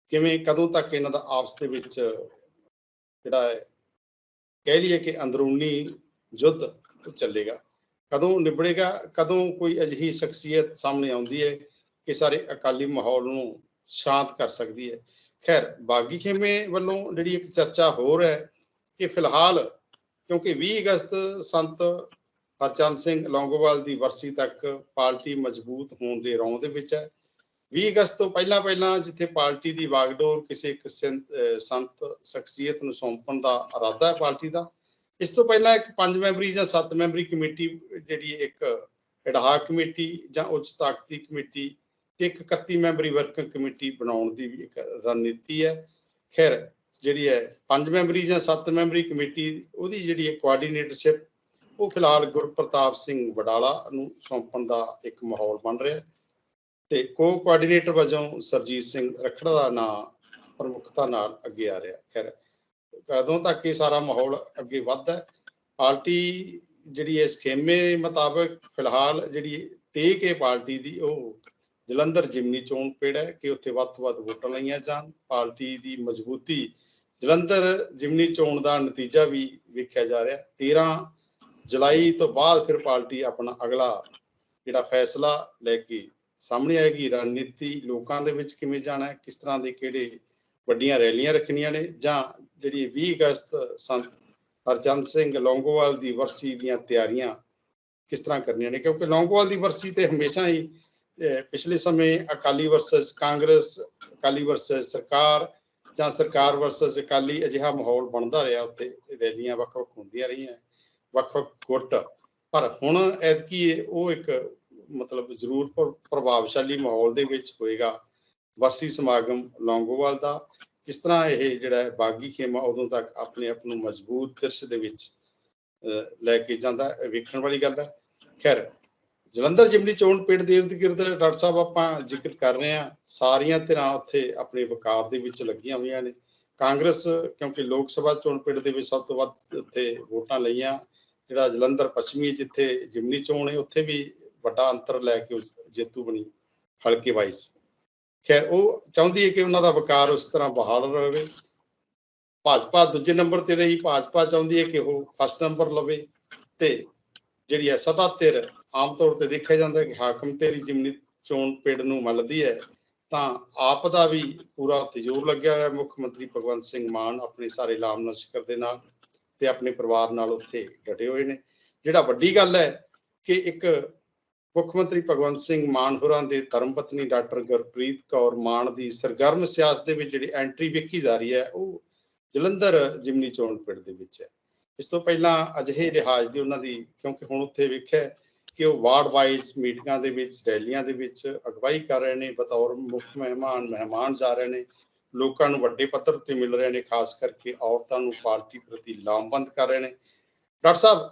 ਕਿਵੇਂ, ਕਦੋਂ ਤੱਕ ਇਹਨਾਂ ਦਾ ਆਪਸ ਦੇ ਵਿੱਚ ਜਿਹੜਾ ਹੈ, ਕਹਿ ਲਈਏ ਕਿ ਅੰਦਰੂਨੀ ਯੁੱਧ ਚੱਲੇਗਾ। ਕਦੋਂ ਨਿਬੜੇਗਾ, ਕਦੋਂ ਕੋਈ ਅਜਿਹੀ ਸ਼ਖਸੀਅਤ ਸਾਹਮਣੇ ਆਉਂਦੀ ਹੈ ਕਿ ਸਾਰੇ ਅਕਾਲੀ ਮਾਹੌਲ ਨੂੰ ਸ਼ਾਂਤ ਕਰ ਸਕਦੀ ਹੈ। ਖੈਰ, ਬਾਗੀ ਖੇਮੇ ਵੱਲੋਂ ਜਿਹੜੀ ਇੱਕ ਚਰਚਾ ਹੋਰ ਹੈ ਕਿ ਫਿਲਹਾਲ ਕਿਉਂਕਿ 20 ਅਗਸਤ ਸੰਤ ਹਰਚੰਦ ਸਿੰਘ ਲੌਂਗੋਵਾਲ ਦੀ ਵਰਸੀ ਤੱਕ ਪਾਰਟੀ ਮਜ਼ਬੂਤ ਹੋਣ ਦੇ ਰੌਂ ਦੇ ਵਿੱਚ ਹੈ। 20 ਅਗਸਤ ਤੋਂ ਪਹਿਲਾਂ ਪਹਿਲਾਂ ਜਿੱਥੇ ਪਾਰਟੀ ਦੀ ਵਾਗਡੋਰ ਕਿਸੇ ਇੱਕ ਸੰਤ ਸੰਤ ਸ਼ਖਸੀਅਤ ਨੂੰ ਸੌਂਪਣ ਦਾ ਇਰਾਦਾ ਹੈ ਪਾਰਟੀ ਦਾ, ਇਸ ਤੋਂ ਪਹਿਲਾਂ ਇੱਕ ਪੰਜ ਮੈਂਬਰੀ ਜਾਂ ਸੱਤ ਮੈਂਬਰੀ ਕਮੇਟੀ, ਜਿਹੜੀ ਇੱਕ ਐਡਹਾਕ ਕਮੇਟੀ ਜਾਂ ਉੱਚ ਤਾਕਤੀ ਕਮੇਟੀ ਤੇ ਇੱਕ 31 ਮੈਂਬਰੀ ਵਰਕਿੰਗ ਕਮੇਟੀ ਬਣਾਉਣ ਦੀ ਵੀ ਇੱਕ ਰਣਨੀਤੀ ਹੈ। ਖੈਰ, ਜਿਹੜੀ ਹੈ ਪੰਜ ਮੈਂਬਰੀ ਜਾਂ ਸੱਤ ਮੈਂਬਰੀ ਕਮੇਟੀ, ਉਹਦੀ ਜਿਹੜੀ ਹੈ ਕੋਆਰਡੀਨੇਟਰਸ਼ਿਪ ਉਹ ਫਿਲਹਾਲ ਗੁਰਪ੍ਰਤਾਪ ਸਿੰਘ ਵਡਾਲਾ ਨੂੰ ਸੌਂਪਣ ਦਾ ਇੱਕ ਮਾਹੌਲ ਬਣ ਰਿਹਾ ਤੇ ਕੋ ਕੋਆਰਡੀਨੇਟਰ ਵਜੋਂ ਸਰਜੀਤ ਸਿੰਘ ਰਖੜਾ ਦਾ ਨਾਮ ਪ੍ਰਮੁੱਖਤਾ ਨਾਲ ਅੱਗੇ ਆ ਰਿਹਾ ਖੈਰ, ਕਦੋਂ ਤੱਕ ਇਹ ਸਾਰਾ ਮਾਹੌਲ ਅੱਗੇ ਵੱਧਦਾ ਪਾਰਟੀ ਜਿਹੜੀ ਇਸ ਖੇਮੇ ਮੁਤਾਬਕ ਫਿਲਹਾਲ ਜਿਹੜੀ ਟੇਕ ਹੈ ਪਾਰਟੀ ਦੀ, ਉਹ ਜਲੰਧਰ ਜਿਮਨੀ ਚੋਣ ਪੇੜ ਹੈ ਕਿ ਉੱਥੇ ਵੱਧ ਤੋਂ ਵੱਧ ਵੋਟਾਂ ਲਈਆਂ ਜਾਣ। ਪਾਰਟੀ ਦੀ ਮਜ਼ਬੂਤੀ ਜਲੰਧਰ ਜਿਮਨੀ ਚੋਣ ਦਾ ਨਤੀਜਾ ਵੀ ਵੇਖਿਆ ਜਾ ਰਿਹਾ 13 ਜੁਲਾਈ ਤੋਂ ਬਾਅਦ ਫਿਰ ਪਾਰਟੀ ਆਪਣਾ ਅਗਲਾ ਜਿਹੜਾ ਫੈਸਲਾ ਲੈ ਕੇ ਸਾਹਮਣੇ ਆਏਗੀ। ਰਣਨੀਤੀ ਲੋਕਾਂ ਦੇ ਵਿੱਚ ਕਿਵੇਂ ਜਾਣਾ ਹੈ, ਕਿਸ ਤਰ੍ਹਾਂ ਦੇ ਕਿਹੜੇ ਵੱਡੀਆਂ ਰੈਲੀਆਂ ਰੱਖਣੀਆਂ ਨੇ ਜਾਂ ਜਿਹੜੀ 20 ਅਗਸਤ ਸੰਤ ਹਰਚੰਦ ਸਿੰਘ ਲੌਂਗੋਵਾਲ ਦੀ ਵਰਸੀ ਦੀਆਂ ਤਿਆਰੀਆਂ ਕਿਸ ਤਰ੍ਹਾਂ ਕਰਨੀਆਂ ਨੇ? ਕਿਉਂਕਿ ਲੌਂਗੋਵਾਲ ਦੀ ਵਰਸੀ ਤੇ ਹਮੇਸ਼ਾ ਹੀ ਪਿਛਲੇ ਸਮੇਂ ਅਕਾਲੀ ਵਰਸਸ ਕਾਂਗਰਸ, ਅਕਾਲੀ ਵਰਸਸ ਸਰਕਾਰ ਜਾਂ ਸਰਕਾਰ ਵਰਸਸ ਅਕਾਲੀ ਅਜਿਹਾ ਮਾਹੌਲ ਬਣਦਾ ਰਿਹਾ ਉੱਤੇ ਰੈਲੀਆਂ ਵੱਖ-ਵੱਖ ਹੁੰਦੀਆਂ ਰਹੀਆਂ। ਵੱਖ-ਵੱਖ ਗੁੱਟ। ਪਰ ਹੁਣ ਐਤਕੀ ਉਹ ਇੱਕ ਮਤਲਬ ਜ਼ਰੂਰ ਪ੍ਰਭਾਵਸ਼ਾਲੀ ਮਾਹੌਲ ਦੇ ਵਿੱਚ ਹੋਏਗਾ। ਵਰਸੀ ਸਮਾਗਮ ਲੌਂਗੋਵਾਲ ਦਾ। ਕਿਸ ਤਰ੍ਹਾਂ ਇਹ ਜਿਹੜਾ ਹੈ ਬਾਗੀ ਖੇਮਾ ਉਦੋਂ ਤੱਕ ਆਪਣੇ ਆਪ ਨੂੰ ਮਜ਼ਬੂਤ ਦਿਰਸ਼ ਦੇ ਵਿੱਚ ਲੈ ਕੇ ਜਾਂਦਾ ਵੇਖਣ ਵਾਲੀ ਗੱਲ ਹੈ। ਖੈਰ, ਜਲੰਧਰ ਜਿਮਨੀ ਚੋਣ ਪਿੰਡ ਦੇ ਇਰਦ ਗਿਰਦ ਡਾਕਟਰ ਸਾਹਿਬ ਆਪਾਂ ਜ਼ਿਕਰ ਕਰ ਰਹੇ ਹਾਂ। ਸਾਰੀਆਂ ਧਿਰਾਂ ਉੱਥੇ ਆਪਣੇ ਵਕਾਰ ਦੇ ਵਿੱਚ ਲੱਗੀਆਂ ਹੋਈਆਂ ਨੇ। ਕਾਂਗਰਸ, ਕਿਉਂਕਿ ਲੋਕ ਸਭਾ ਚੋਣ ਪਿੰਡ ਦੇ ਵਿੱਚ ਸਭ ਤੋਂ ਵੱਧ ਉੱਥੇ ਵੋਟਾਂ ਲਈਆਂ। ਜਿਹੜਾ ਜਲੰਧਰ ਪੱਛਮੀ ਜਿੱਥੇ ਜਿਮਨੀ ਚੋਣ ਹੈ, ਉੱਥੇ ਵੀ ਵੱਡਾ ਅੰਤਰ ਲੈ ਕੇ ਜੇਤੂ ਬਣੀ, ਹਲਕੇ ਵਾਈਸ। ਖੈਰ, ਉਹ ਚਾਹੁੰਦੀ ਹੈ ਕਿ ਉਹਨਾਂ ਦਾ ਵਕਾਰ ਉਸ ਤਰ੍ਹਾਂ ਬਹਾਲ ਰਹੇ ਭਾਜਪਾ ਦੂਜੇ ਨੰਬਰ ਤੇ ਰਹੀ, ਭਾਜਪਾ ਚਾਹੁੰਦੀ ਹੈ ਕਿ ਉਹ ਫਸਟ ਨੰਬਰ ਲਵੇ ਤੇ ਜਿਹੜੀ ਹੈ ਸਤਾ ਧਿਰ ਆਮ ਤੌਰ ਤੇ ਦੇਖਿਆ ਜਾਂਦਾ ਹੈ ਕਿ ਹਾਕਮ ਤੇਰੀ ਜਿਮਨੀ ਚੋਣ ਪਿੰਡ ਨੂੰ ਮੱਲਦੀ ਹੈ, ਤਾਂ ਆਪ ਦਾ ਵੀ ਪੂਰਾ ਉੱਥੇ ਜ਼ੋਰ ਲੱਗਿਆ ਹੋਇਆ ਮੁੱਖ ਮੰਤਰੀ ਭਗਵੰਤ ਸਿੰਘ ਮਾਨ ਆਪਣੇ ਸਾਰੇ ਲਾਮ ਲਸ਼ਕਰ ਦੇ ਨਾਲ। ਤੇ ਆਪਣੇ ਪਰਿਵਾਰ ਨਾਲ ਉੱਥੇ ਡਟੇ ਹੋਏ ਨੇ। ਜਿਹੜਾ ਵੱਡੀ ਗੱਲ ਹੈ ਕਿ ਇੱਕ ਮੁੱਖ ਮੰਤਰੀ ਭਗਵੰਤ ਸਿੰਘ ਮਾਨ ਹੋਰਾਂ ਦੇ ਧਰਮ ਪਤਨੀ ਡਾਕਟਰ ਗੁਰਪ੍ਰੀਤ ਕੌਰ ਮਾਨ ਦੀ ਸਰਗਰਮ ਸਿਆਸਤ ਦੇ ਵਿੱਚ ਜਿਹੜੀ ਐਂਟਰੀ ਵੇਖੀ ਜਾ ਰਹੀ ਹੈ, ਉਹ ਜਲੰਧਰ ਜਿਮਨੀ ਚੋਣ ਪਿੰਡ ਦੇ ਵਿੱਚ ਹੈ। ਇਸ ਤੋਂ ਪਹਿਲਾਂ ਅਜਿਹੇ ਰਿਹਾਜ਼ ਦੀ ਉਹਨਾਂ ਦੀ, ਕਿਉਂਕਿ ਹੁਣ ਉੱਥੇ ਵੇਖਿਆ ਕਿ ਉਹ ਵਾਰਡ ਵਾਈਜ਼ ਮੀਟਿੰਗਾਂ ਦੇ ਵਿੱਚ, ਰੈਲੀਆਂ ਦੇ ਵਿੱਚ ਅਗਵਾਈ ਕਰ ਰਹੇ ਨੇ, ਬਤੌਰ ਮੁੱਖ ਮਹਿਮਾਨ ਮਹਿਮਾਨ ਜਾ ਰਹੇ ਨੇ। ਲੋਕਾਂ ਨੂੰ ਵੱਡੇ ਪੱਧਰ ਤੇ ਮਿਲ ਰਹੇ ਨੇ, ਖਾਸ ਕਰਕੇ ਔਰਤਾਂ ਨੂੰ ਪਾਰਟੀ ਪ੍ਰਤੀ ਲਾਮਬੰਦ ਕਰ ਰਹੇ ਨੇ। ਡਾਕਟਰ ਸਾਹਿਬ,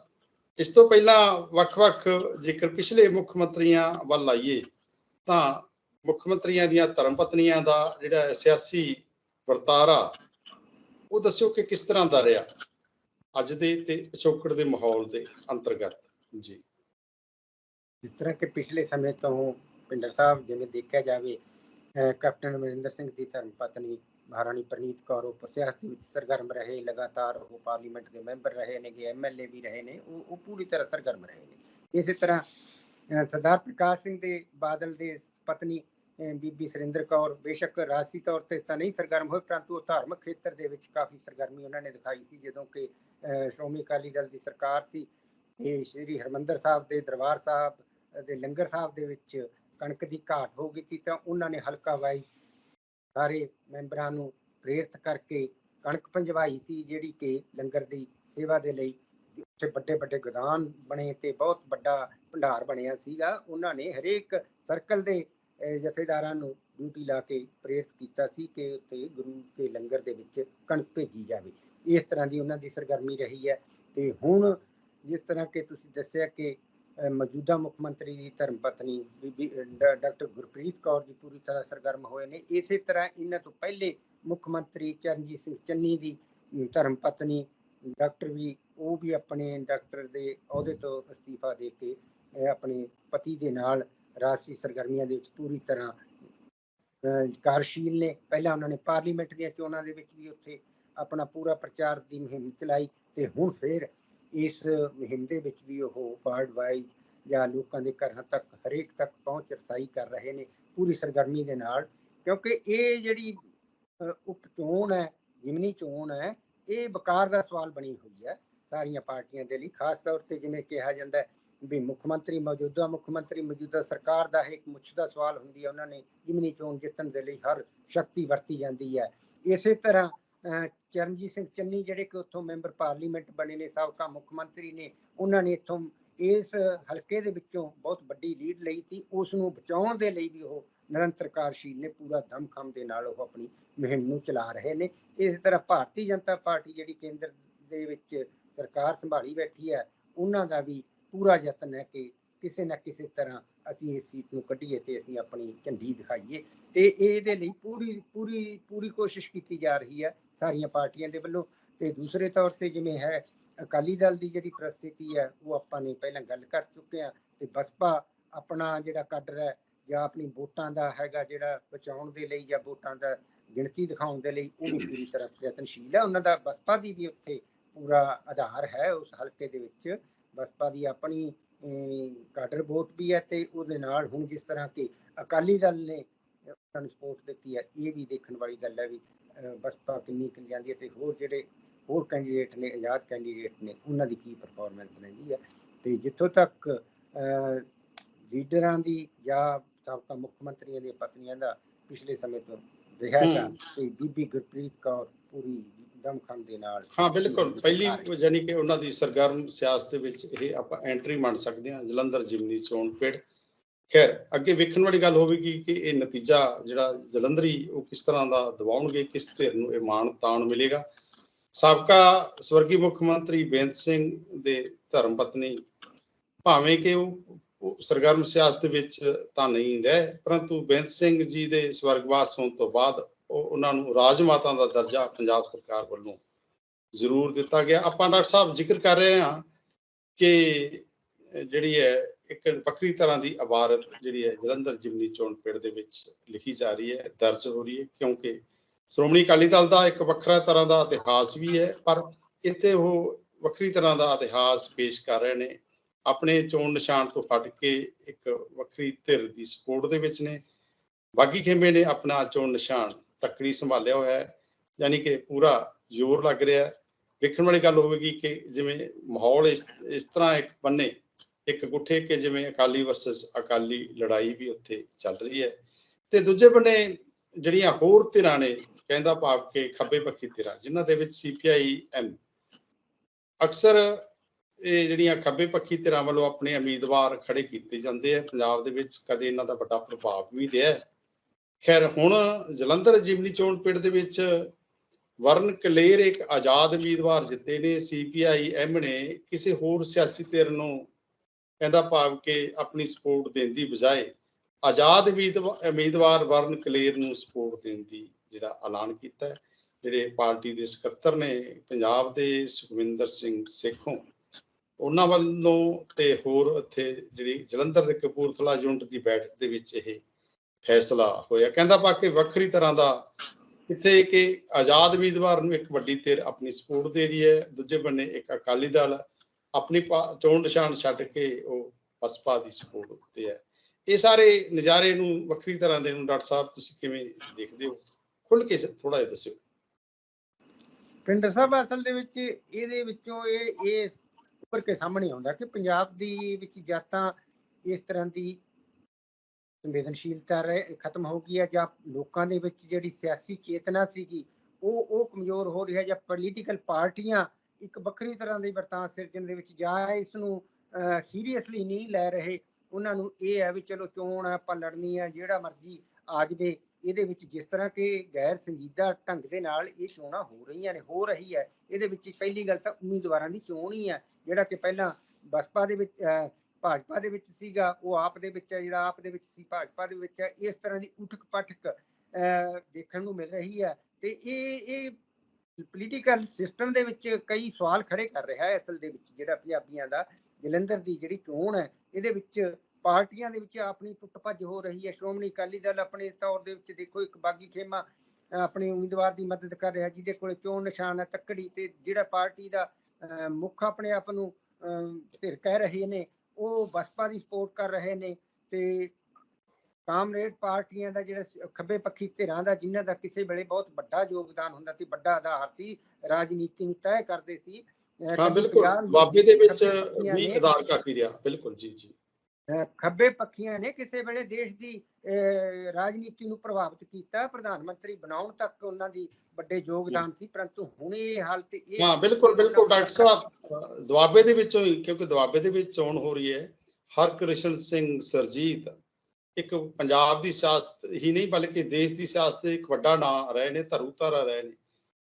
ਇਸ ਤੋਂ ਪਹਿਲਾਂ ਵੱਖ-ਵੱਖ ਜੇਕਰ ਪਿਛਲੇ ਮੁੱਖ ਮੰਤਰੀਆਂ ਵੱਲ ਆਈਏ ਤਾਂ ਮੁੱਖ ਮੰਤਰੀਆਂ ਦੀਆਂ ਧਰਮ ਪਤਨੀਆਂ ਦਾ ਜਿਹੜਾ ਸਿਆਸੀ ਵਰਤਾਰਾ, ਉਹ ਦੱਸਿਓ ਕਿ ਕਿਸ ਤਰ੍ਹਾਂ ਦਾ ਰਿਹਾ ਅੱਜ ਦੇ ਤੇ ਪਿਛੋਕੜ ਦੇ ਮਾਹੌਲ ਦੇ ਅੰਤਰਗਤ? ਜੀ। ਜਿਸ ਤਰ੍ਹਾਂ ਕਿ ਪਿਛਲੇ ਸਮੇਂ ਤੋਂ ਪਿੰਡਰ ਸਾਹਿਬ, ਜਿਵੇਂ ਦੇਖਿਆ ਜਾਵੇ ਕੈਪਟਨ ਅਮਰਿੰਦਰ ਸਿੰਘ ਦੀ ਧਰਮ ਪਤਨੀ ਮਹਾਰਾਣੀ ਪ੍ਰਨੀਤ ਕੌਰ ਉਹ ਸਿਆਸਤ ਵਿੱਚ ਸਰਗਰਮ ਰਹੇ, ਲਗਾਤਾਰ ਉਹ ਪਾਰਲੀਮੈਂਟ ਦੇ ਮੈਂਬਰ ਰਹੇ ਨੇਗੇ ਐਮਐਲਏ ਵੀ ਰਹੇ ਨੇ, ਉਹ ਉਹ ਪੂਰੀ ਤਰ੍ਹਾਂ ਸਰਗਰਮ ਰਹੇ ਨੇ। ਇਸੇ ਤਰ੍ਹਾਂ ਸਰਦਾਰ ਪ੍ਰਕਾਸ਼ ਸਿੰਘ ਦੇ ਬਾਦਲ ਦੇ ਪਤਨੀ ਬੀਬੀ ਸੁਰਿੰਦਰ ਕੌਰ ਬੇਸ਼ੱਕ ਰਾਜਸੀ ਤੌਰ ਤੇ ਤਾਂ ਨਹੀਂ ਸਰਗਰਮ ਹੋਏ, ਪਰੰਤੂ ਉਹ ਧਾਰਮਿਕ ਖੇਤਰ ਦੇ ਵਿੱਚ ਕਾਫੀ ਸਰਗਰਮੀ ਉਹਨਾਂ ਨੇ ਦਿਖਾਈ ਸੀ, ਜਦੋਂ ਕਿ ਸ਼੍ਰੋਮਣੀ ਅਕਾਲੀ ਦਲ ਦੀ ਸਰਕਾਰ ਸੀ ਤੇ ਸ੍ਰੀ ਹਰਮੰਦਰ ਸਾਹਿਬ ਦੇ ਦਰਬਾਰ ਸਾਹਿਬ ਦੇ ਲੰਗਰ ਸਾਹਿਬ ਦੇ ਵਿੱਚ ਕਣਕ ਦੀ ਘਾਟ ਹੋ ਗਈ ਸੀ ਤਾਂ ਉਹਨਾਂ ਨੇ ਹਲਕਾ ਵਾਈ ਸਾਰੇ ਮੈਂਬਰਾਂ ਨੂੰ ਪ੍ਰੇਰਿਤ ਕਰਕੇ ਕਣਕ ਪੰਜਵਾਈ ਸੀ, ਜਿਹੜੀ ਕਿ ਲੰਗਰ ਦੀ ਸੇਵਾ ਦੇ ਲਈ ਉੱਥੇ ਵੱਡੇ ਵੱਡੇ ਗੋਦਾਨ ਬਣੇ ਤੇ ਬਹੁਤ ਵੱਡਾ ਭੰਡਾਰ ਬਣਿਆ ਸੀਗਾ। ਉਹਨਾਂ ਨੇ ਹਰੇਕ ਸਰਕਲ ਦੇ ਜਥੇਦਾਰਾਂ ਨੂੰ ਡਿਊਟੀ ਲਾ ਕੇ ਪ੍ਰੇਰਿਤ ਕੀਤਾ ਸੀ ਕਿ ਉੱਥੇ ਗੁਰੂ ਕੇ ਲੰਗਰ ਦੇ ਵਿੱਚ ਕਣਕ ਭੇਜੀ ਜਾਵੇ। ਇਸ ਤਰ੍ਹਾਂ ਦੀ ਉਹਨਾਂ ਦੀ ਸਰਗਰਮੀ ਰਹੀ ਹੈ ਤੇ ਹੁਣ ਜਿਸ ਤਰ੍ਹਾਂ ਕਿ ਤੁਸੀਂ ਦੱਸਿਆ ਕਿ ਮੌਜੂਦਾ ਮੁੱਖ ਮੰਤਰੀ ਦੀ ਧਰਮ ਪਤਨੀ ਬੀਬੀ ਡਾਕਟਰ ਗੁਰਪ੍ਰੀਤ ਕੌਰ ਜੀ ਪੂਰੀ ਤਰ੍ਹਾਂ ਸਰਗਰਮ ਹੋਏ ਨੇ। ਇਸੇ ਤਰ੍ਹਾਂ ਇਹਨਾਂ ਤੋਂ ਪਹਿਲੇ ਮੁੱਖ ਮੰਤਰੀ ਚਰਨਜੀਤ ਸਿੰਘ ਚੰਨੀ ਦੀ ਧਰਮ ਪਤਨੀ ਡਾਕਟਰ ਵੀ, ਉਹ ਵੀ ਆਪਣੇ ਡਾਕਟਰ ਦੇ ਅਹੁਦੇ ਤੋਂ ਅਸਤੀਫਾ ਦੇ ਕੇ ਆਪਣੇ ਪਤੀ ਦੇ ਨਾਲ ਰਾਜਸੀ ਸਰਗਰਮੀਆਂ ਦੇ ਵਿੱਚ ਪੂਰੀ ਤਰ੍ਹਾਂ ਕਾਰਜਸ਼ੀਲ ਨੇ। ਪਹਿਲਾਂ ਉਹਨਾਂ ਨੇ ਪਾਰਲੀਮੈਂਟ ਦੀਆਂ ਚੋਣਾਂ ਦੇ ਵਿੱਚ ਵੀ ਉੱਥੇ ਆਪਣਾ ਪੂਰਾ ਪ੍ਰਚਾਰ ਦੀ ਮੁਹਿੰਮ ਚਲਾਈ ਤੇ ਹੁਣ ਫਿਰ ਇਸ ਮੁਹਿੰਮ ਦੇ ਵਿੱਚ ਵੀ ਉਹ ਵਾਰਡ ਵਾਈਜ਼ ਜਾਂ ਲੋਕਾਂ ਦੇ ਘਰਾਂ ਤੱਕ ਹਰੇਕ ਤੱਕ ਪਹੁੰਚ ਰਸਾਈ ਕਰ ਰਹੇ ਨੇ ਪੂਰੀ ਸਰਗਰਮੀ ਦੇ ਨਾਲ। ਕਿਉਂਕਿ ਇਹ ਜਿਹੜੀ ਅਹ, ਉਪ ਚੋਣ ਹੈ ਜਿਮਨੀ ਚੋਣ ਹੈ ਇਹ ਵਕਾਰ ਦਾ ਸਵਾਲ ਬਣੀ ਹੋਈ ਹੈ ਸਾਰੀਆਂ ਪਾਰਟੀਆਂ ਦੇ ਲਈ। ਖਾਸ ਤੌਰ ਤੇ ਜਿਵੇਂ ਕਿਹਾ ਜਾਂਦਾ ਹੈ ਵੀ ਮੁੱਖ ਮੰਤਰੀ ਮੌਜੂਦਾ ਮੁੱਖ ਮੰਤਰੀ ਮੌਜੂਦਾ ਸਰਕਾਰ ਦਾ ਇੱਕ ਮੁੱਛਦਾ ਸਵਾਲ ਹੁੰਦੀ ਹੈ। ਉਹਨਾਂ ਨੇ ਜਿਮਨੀ ਚੋਣ ਜਿੱਤਣ ਦੇ ਲਈ ਹਰ ਸ਼ਕਤੀ ਵਰਤੀ ਜਾਂਦੀ ਹੈ। ਇਸੇ ਤਰ੍ਹਾਂ ਚਰਨਜੀਤ ਸਿੰਘ ਚੰਨੀ ਜਿਹੜੇ ਕਿ ਉੱਥੋਂ ਮੈਂਬਰ ਪਾਰਲੀਮੈਂਟ ਬਣੇ ਨੇ, ਸਾਬਕਾ ਮੁੱਖ ਮੰਤਰੀ ਨੇ, ਉਹਨਾਂ ਨੇ ਇੱਥੋਂ ਇਸ ਹਲਕੇ ਦੇ ਵਿੱਚੋਂ ਬਹੁਤ ਵੱਡੀ ਲੀਡ ਲਈ ਸੀ। ਉਸ ਨੂੰ ਬਚਾਉਣ ਦੇ ਲਈ ਵੀ ਉਹ ਨਿਰੰਤਰ ਕਾਰਜਸ਼ੀਲ ਨੇ, ਪੂਰਾ ਦਮਖਮ ਦੇ ਨਾਲ ਉਹ ਆਪਣੀ ਮੁਹਿੰਮ ਨੂੰ ਚਲਾ ਰਹੇ ਨੇ। ਇਸ ਤਰ੍ਹਾਂ ਭਾਰਤੀ ਜਨਤਾ ਪਾਰਟੀ ਜਿਹੜੀ ਕੇਂਦਰ ਦੇ ਵਿੱਚ ਸਰਕਾਰ ਸੰਭਾਲੀ ਬੈਠੀ ਹੈ, ਉਹਨਾਂ ਦਾ ਵੀ ਪੂਰਾ ਯਤਨ ਹੈ ਕਿ ਕਿਸੇ ਨਾ ਕਿਸੇ ਤਰ੍ਹਾਂ ਅਸੀਂ ਇਸ ਸੀਟ ਨੂੰ ਕੱਢੀਏ ਤੇ ਅਸੀਂ ਆਪਣੀ ਝੰਡੀ ਦਿਖਾਈਏ। ਤੇ ਇਹਦੇ ਲਈ ਪੂਰੀ ਪੂਰੀ ਪੂਰੀ ਕੋਸ਼ਿਸ਼ ਕੀਤੀ ਜਾ ਰਹੀ ਹੈ ਸਾਰੀਆਂ ਪਾਰਟੀਆਂ ਦੇ ਵੱਲੋਂ ਤੇ ਦੂਸਰੇ ਤੌਰ ਤੇ ਜਿਵੇਂ ਹੈ ਅਕਾਲੀ ਦਲ ਦੀ ਜਿਹੜੀ ਪ੍ਰਸਥਿਤੀ ਹੈ ਉਹ ਆਪਾਂ ਨੇ ਪਹਿਲਾਂ ਗੱਲ ਕਰ ਚੁੱਕੇ ਹਾਂ ਤੇ ਬਸਪਾ ਆਪਣਾ ਜਿਹੜਾ ਕੱਡਰ ਹੈ ਜਾਂ ਆਪਣੀ ਵੋਟਾਂ ਦਾ ਹੈਗਾ ਜਿਹੜਾ ਬਚਾਉਣ ਦੇ ਲਈ ਜਾਂ ਵੋਟਾਂ ਦਾ ਗਿਣਤੀ ਦਿਖਾਉਣ ਦੇ ਲਈ ਉਹ ਵੀ ਪੂਰੀ ਤਰ੍ਹਾਂ ਪ੍ਰਯਤਨਸ਼ੀਲ ਹੈ। ਉਹਨਾਂ ਦਾ ਬਸਪਾ ਦੀ ਵੀ ਉੱਥੇ ਪੂਰਾ ਆਧਾਰ ਹੈ ਉਸ ਹਲਕੇ ਦੇ ਵਿੱਚ। ਬਸਪਾ ਦੀ ਆਪਣੀ ਅਮ, ਕਾਡਰ ਵੋਟ ਵੀ ਹੈ ਤੇ ਉਹਦੇ ਨਾਲ ਹੁਣ ਜਿਸ ਤਰ੍ਹਾਂ ਕਿ ਅਕਾਲੀ ਦਲ ਨੇ ਉਹਨਾਂ ਨੂੰ ਸਪੋਰਟ ਦਿੱਤੀ ਹੈ ਇਹ ਵੀ ਦੇਖਣ ਵਾਲੀ ਗੱਲ ਹੈ ਵੀ ਬਸਪਾ ਕਿੰਨੀ ਕੁ ਜਾਂਦੀ ਹੈ ਤੇ ਹੋਰ ਜਿਹੜੇ ਹੋਰ ਕੈਂਡੀਡੇਟ ਨੇ ਆਜ਼ਾਦ ਕੈਂਡੀਡੇਟ ਨੇ ਉਹਨਾਂ ਦੀ ਕੀ ਪਰਫਾਰਮੈਂਸ ਰਹਿੰਦੀ ਹੈ? ਤੇ ਜਿੱਥੋਂ ਤੱਕ ਲੀਡਰਾਂ ਦੀ ਜਾਂ ਸਾਬਕਾ ਮੁੱਖ ਮੰਤਰੀਆਂ ਦੀਆਂ ਪਤਨੀਆਂ ਦਾ ਪਿਛਲੇ ਸਮੇਂ ਤੋਂ ਰਿਹਾ ਹਮ। ਤੇ ਬੀਬੀ ਗੁਰਪ੍ਰੀਤ ਕੌਰ ਪੂਰੀ ਦਮਖਮ ਦੇ ਨਾਲ ਹਾਂ ਬਿਲਕੁਲ। ਪਹਿਲੀ ਯਾਨੀ ਕਿ ਉਹਨਾਂ ਦੀ ਸਰਗਰਮ ਸਿਆਸਤ ਦੇ ਵਿੱਚ ਇਹ ਆਪਾਂ ਐਂਟਰੀ ਮੰਨ ਸਕਦੇ ਹਾਂ ਜਲੰਧਰ ਜਿਮਨੀ ਚੋਣ ਪਿੜ। ਖੈਰ, ਅੱਗੇ ਵੇਖਣ ਵਾਲੀ ਗੱਲ ਹੋਵੇਗੀ ਕਿ ਇਹ ਨਤੀਜਾ ਜਿਹੜਾ ਜਲੰਧਰੀ, ਉਹ ਕਿਸ ਤਰ੍ਹਾਂ ਦਾ ਦਿਵਾਉਣਗੇ ਕਿਸ ਧਿਰ ਨੂੰ ਇਹ ਮਾਣ, ਤਾਣ ਮਿਲੇਗਾ? ਸਾਬਕਾ ਸਵਰਗੀ ਮੁੱਖ ਮੰਤਰੀ ਬੇਅੰਤ ਸਿੰਘ ਦੇ ਧਰਮ ਪਤਨੀ, ਭਾਵੇਂ ਕਿ ਉਹ ਸਰਗਰਮ ਸਿਆਸਤ ਵਿੱਚ ਤਾਂ ਨਹੀਂ ਰਹੇ, ਪਰੰਤੂ ਬੇਅੰਤ ਸਿੰਘ ਜੀ ਦੇ ਸਵਰਗਵਾਸ ਹੋਣ ਤੋਂ ਬਾਅਦ ਉਹ ਉਹਨਾਂ ਨੂੰ ਰਾਜ ਮਾਤਾ ਦਾ ਦਰਜਾ ਪੰਜਾਬ ਸਰਕਾਰ ਵੱਲੋਂ ਜ਼ਰੂਰ ਦਿੱਤਾ ਗਿਆ। ਆਪਾਂ ਡਾਕਟਰ ਸਾਹਿਬ ਜ਼ਿਕਰ ਕਰ ਰਹੇ ਹਾਂ ਕਿ ਜਿਹੜੀ ਹੈ ਇੱਕ ਵੱਖਰੀ ਤਰ੍ਹਾਂ ਦੀ ਇਬਾਰਤ ਜਿਹੜੀ ਹੈ ਜਲੰਧਰ ਜਿਮਨੀ ਚੋਣ ਪਿੰਡ ਦੇ ਵਿੱਚ ਲਿਖੀ ਜਾ ਰਹੀ ਹੈ, ਦਰਜ ਹੋ ਰਹੀ ਹੈ, ਕਿਉਂਕਿ ਸ਼੍ਰੋਮਣੀ ਅਕਾਲੀ ਦਲ ਦਾ ਇੱਕ ਵੱਖਰਾ ਤਰ੍ਹਾਂ ਦਾ ਇਤਿਹਾਸ ਵੀ ਹੈ, ਪਰ ਇੱਥੇ ਉਹ ਵੱਖਰੀ ਤਰ੍ਹਾਂ ਦਾ ਇਤਿਹਾਸ ਪੇਸ਼ ਕਰ ਰਹੇ ਨੇ। ਆਪਣੇ ਚੋਣ ਨਿਸ਼ਾਨ ਤੋਂ ਹਟ ਕੇ ਇੱਕ ਵੱਖਰੀ ਧਿਰ ਦੀ ਸਪੋਰਟ ਦੇ ਵਿੱਚ ਨੇ। ਬਾਗੀ ਖੇਮੇ ਨੇ ਆਪਣਾ ਚੋਣ ਨਿਸ਼ਾਨ ਤੱਕੜੀ ਸੰਭਾਲਿਆ ਹੋਇਆ ਹੈ, ਯਾਨੀ ਕਿ ਪੂਰਾ ਜ਼ੋਰ ਲੱਗ ਰਿਹਾ ਹੈ। ਵੇਖਣ ਵਾਲੀ ਗੱਲ ਹੋਵੇਗੀ ਕਿ ਜਿਵੇਂ ਮਾਹੌਲ ਇਸ ਇਸ ਤਰ੍ਹਾਂ ਇੱਕ ਬੰਨੇ ਇੱਕ ਗੁੱਠੇ ਕਿ ਜਿਵੇਂ ਅਕਾਲੀ ਵਰਸਸ ਅਕਾਲੀ ਲੜਾਈ ਵੀ ਉੱਥੇ ਚੱਲ ਰਹੀ ਹੈ। ਤੇ ਦੂਜੇ ਬੰਨੇ ਜਿਹੜੀਆਂ ਹੋਰ ਧਿਰਾਂ ਨੇ, ਕਹਿੰਦਾ ਭਾਵ ਕਿ ਖੱਬੇ ਪੱਖੀ ਧਿਰਾਂ, ਜਿਨ੍ਹਾਂ ਦੇ ਵਿੱਚ ਸੀਪੀਆਈ ਐਮ ਅਕਸਰ ਇਹ ਜਿਹੜੀਆਂ ਖੱਬੇ ਪੱਖੀ ਧਿਰਾਂ ਵੱਲੋਂ ਆਪਣੇ ਉਮੀਦਵਾਰ ਖੜੇ ਕੀਤੇ ਜਾਂਦੇ ਆ, ਪੰਜਾਬ ਦੇ ਵਿੱਚ ਕਦੇ ਇਹਨਾਂ ਦਾ ਵੱਡਾ ਪ੍ਰਭਾਵ ਵੀ ਰਿਹਾ ਖੈਰ, ਹੁਣ ਜਲੰਧਰ ਜਿਮਨੀ ਚੋਣ ਪਿੰਡ ਦੇ ਵਿੱਚ ਵਰਨ ਕਲੇਰ ਇੱਕ ਆਜ਼ਾਦ ਉਮੀਦਵਾਰ ਜਿੱਤੇ ਨੇ। ਸੀਪੀਆਈ ਐਮ ਨੇ ਕਿਸੇ ਹੋਰ ਸਿਆਸੀ ਧਿਰ ਨੂੰ ਕਹਿੰਦਾ ਭਾਵ ਕਿ ਆਪਣੀ ਸਪੋਰਟ ਦੇਣ ਦੀ ਬਜਾਏ ਆਜ਼ਾਦ ਉਮੀਦਵਾਰ ਵਰਨ ਕਲੇਰ ਨੂੰ ਸਪੋਰਟ ਦੇਣ ਦੀ ਜਿਹੜਾ ਐਲਾਨ ਕੀਤਾ ਜਿਹੜੇ ਪਾਰਟੀ ਦੇ ਸਕੱਤਰ ਨੇ ਪੰਜਾਬ ਦੇ ਸੁਖਵਿੰਦਰ ਸਿੰਘ ਸੇਖੋਂ, ਉਹਨਾਂ ਵੱਲੋਂ ਤੇ ਹੋਰ ਇੱਥੇ ਜਿਹੜੀ ਜਲੰਧਰ ਦੇ ਕਪੂਰਥਲਾ ਯੂਨਿਟ ਦੀ ਬੈਠਕ ਦੇ ਵਿੱਚ ਇਹ ਫੈਸਲਾ ਹੋਇਆ। ਕਹਿੰਦਾ ਪਾ ਕਿ ਵੱਖਰੀ ਤਰ੍ਹਾਂ ਦਾ ਇੱਥੇ ਕਿ ਆਜ਼ਾਦ ਉਮੀਦਵਾਰ ਨੂੰ ਇੱਕ ਵੱਡੀ ਧਿਰ ਆਪਣੀ ਸਪੋਰਟ ਦੇ ਰਹੀ ਹੈ, ਦੂਜੇ ਬੰਨੇ ਇੱਕ ਅਕਾਲੀ ਦਲ ਆਪਣੀ ਚੋਣ ਨਿਸ਼ਾਨ ਛੱਡ ਕੇ ਉਹ ਬਸਪਾ ਦੀ ਸਪੋਰਟ ਉੱਤੇ ਹੈ। ਇਹ ਸਾਰੇ ਨਜ਼ਾਰੇ ਨੂੰ ਵੱਖਰੀ ਤਰ੍ਹਾਂ ਦੇ ਨੂੰ ਡਾਕਟਰ ਸਾਹਿਬ ਤੁਸੀਂ ਕਿਵੇਂ ਦੇਖਦੇ ਹੋ? ਖੁੱਲ ਕੇ ਥੋੜਾ ਜਿਹਾ ਦੱਸਿਓ। ਪਿੰਡਰ ਸਾਹਿਬ ਅਸਲ ਦੇ ਵਿੱਚ ਇਹਦੇ ਵਿੱਚੋਂ ਇਹ ਇਹ ਉੱਪਰ ਕੇ ਸਾਹਮਣੇ ਆਉਂਦਾ ਕਿ ਪੰਜਾਬ ਦੀ ਵਿੱਚ ਜਾਤਾਂ ਇਸ ਤਰ੍ਹਾਂ ਦੀ ਸੰਵੇਦਨਸ਼ੀਲਤਾ ਰਹਿ, ਖਤਮ ਹੋ ਗਈ ਹੈ ਜਾਂ ਲੋਕਾਂ ਦੇ ਵਿੱਚ ਜਿਹੜੀ ਸਿਆਸੀ ਚੇਤਨਾ ਸੀਗੀ, ਉਹ ਉਹ ਕਮਜ਼ੋਰ ਹੋ ਰਹੀ ਹੈ ਜਾਂ ਪੋਲੀਟੀਕਲ ਪਾਰਟੀਆਂ ਇੱਕ ਵੱਖਰੀ ਤਰ੍ਹਾਂ ਦੀ ਵਰਤਾਂ ਸਿਰਜਣ ਦੇ ਵਿੱਚ ਜਾਂ ਇਸ ਨੂੰ ਸੀਰੀਅਸਲੀ ਨਹੀਂ ਲੈ ਰਹੇ ਉਹਨਾਂ ਨੂੰ ਇਹ ਹੈ ਵੀ ਚਲੋ ਚੋਣ ਆਪਾਂ ਲੜਨੀ ਹੈ ਜਿਹੜਾ ਮਰਜ਼ੀ ਆ ਜਾਵੇ। ਇਹਦੇ ਵਿੱਚ ਜਿਸ ਤਰ੍ਹਾਂ ਕਿ ਗੈਰ ਸੰਜੀਦਾ ਢੰਗ ਦੇ ਨਾਲ ਇਹ ਚੋਣਾਂ ਹੋ ਰਹੀਆਂ ਨੇ ਹੋ ਰਹੀ ਹੈ। ਇਹਦੇ ਵਿੱਚ ਪਹਿਲੀ ਗੱਲ ਤਾਂ ਉਮੀਦਵਾਰਾਂ ਦੀ ਚੋਣ ਹੀ ਹੈ ਜਿਹੜਾ ਕਿ ਪਹਿਲਾਂ ਬਸਪਾ ਦੇ ਵਿੱਚ ਭਾਜਪਾ ਦੇ ਵਿੱਚ ਸੀਗਾ ਉਹ ਆਪ ਦੇ ਵਿੱਚ ਹੈ ਜਿਹੜਾ ਆਪ ਦੇ ਵਿੱਚ ਸੀ ਭਾਜਪਾ ਦੇ ਵਿੱਚ ਹੈ। ਇਸ ਤਰ੍ਹਾਂ ਦੀ ਉਠਕ ਪਟਕ ਅਹ, ਦੇਖਣ ਨੂੰ ਮਿਲ ਰਹੀ ਹੈ। ਤੇ ਇਹ ਇਹ ਪੋਲੀਟੀਕਲ ਸਿਸਟਮ ਦੇ ਵਿੱਚ ਕਈ ਸਵਾਲ ਖੜੇ ਕਰ ਰਿਹਾ ਹੈ ਅਸਲ ਦੇ ਵਿੱਚ ਜਿਹੜਾ ਪੰਜਾਬੀਆਂ ਦਾ, ਜਲੰਧਰ ਦੀ ਜਿਹੜੀ ਚੋਣ ਹੈ, ਇਹਦੇ ਵਿੱਚ ਪਾਰਟੀਆਂ ਦੇ ਵਿੱਚ ਆਪਣੀ ਟੁੱਟ ਭੱਜ ਹੋ ਰਹੀ ਹੈ। ਸ਼੍ਰੋਮਣੀ ਅਕਾਲੀ ਦਲ ਆਪਣੇ ਤੌਰ ਦੇ ਵਿੱਚ ਦੇਖੋ, ਇੱਕ ਬਾਗੀ ਖੇਮਾ ਆਪਣੇ ਉਮੀਦਵਾਰ ਦੀ ਮਦਦ ਕਰ ਰਿਹਾ, ਜਿਹਦੇ ਕੋਲ ਚੋਣ ਨਿਸ਼ਾਨ ਹੈ, ਤੱਕੜੀ ਤੇ ਜਿਹੜਾ ਪਾਰਟੀ ਦਾ ਮੁੱਖ ਆਪਣੇ ਆਪ ਨੂੰ ਧਿਰ ਕਹਿ ਰਹੇ ਨੇ, ਉਹ ਬਸਪਾ ਦੀ ਸਪੋਰਟ ਕਰ ਰਹੇ ਨੇ ਤੇ ਕਾਮਰੇਡ ਪਾਰਟੀਆਂ ਦਾ ਜਿਹੜਾ ਖੱਬੇ ਪੱਖੀ ਧਿਰਾਂ ਦਾ ਜਿਨ੍ਹਾਂ ਦਾ ਕਿਸੇ ਵੇਲੇ ਬਹੁਤ ਵੱਡਾ ਯੋਗਦਾਨ ਹੁੰਦਾ ਸੀ ਵੱਡਾ ਆਧਾਰ ਸੀ ਰਾਜਨੀਤੀ ਨੂੰ ਤੈਅ ਕਰਦੇ ਸੀ ਹਾਂ ਬਿਲਕੁਲ। ਬਾਬੇ ਦੇ ਵਿੱਚ ਵੀ ਆਧਾਰ ਕਾਫੀ ਰਿਹਾ। ਬਿਲਕੁਲ ਜੀ ਜੀ। ਖੱਬੇ ਪੱਖੀਆਂ ਨੇ ਕਿਸੇ ਵੇਲੇ ਦੇਸ਼ ਦੀ ਰਾਜਨੀਤੀ ਨੂੰ ਪ੍ਰਭਾਵਿਤ ਕੀਤਾ ਪ੍ਰਧਾਨ ਮੰਤਰੀ ਬਣਾਉਣ ਤੱਕ ਉਹਨਾਂ ਦੀ ਵੱਡੇ ਯੋਗਦਾਨ ਸੀ ਪਰੰਤੂ ਹੁਣ ਇਹ ਹਾਲਤ ਇਹ ਹਾਂ ਬਿਲਕੁਲ ਬਿਲਕੁਲ ਡਾਕਟਰ ਸਾਹਿਬ ਦੁਆਬੇ ਦੇ ਵਿੱਚੋਂ ਹੀ ਕਿਉਂਕਿ ਦੁਆਬੇ ਦੇ ਵਿੱਚ ਚੋਣ ਹੋ ਰਹੀ ਹੈ ਹਰਕ੍ਰਿਸ਼ਨ ਸਿੰਘ ਸਰਜੀਤ ਇੱਕ ਪੰਜਾਬ ਦੀ ਸਿਆਸਤ ਹੀ ਨਹੀਂ, ਬਲਕਿ ਦੇਸ਼ ਦੀ ਸਿਆਸਤ ਦੇ ਇੱਕ ਵੱਡਾ ਨਾਂ ਰਹੇ ਨੇ ਧਰੂਧਰ ਰਹੇ ਨੇ।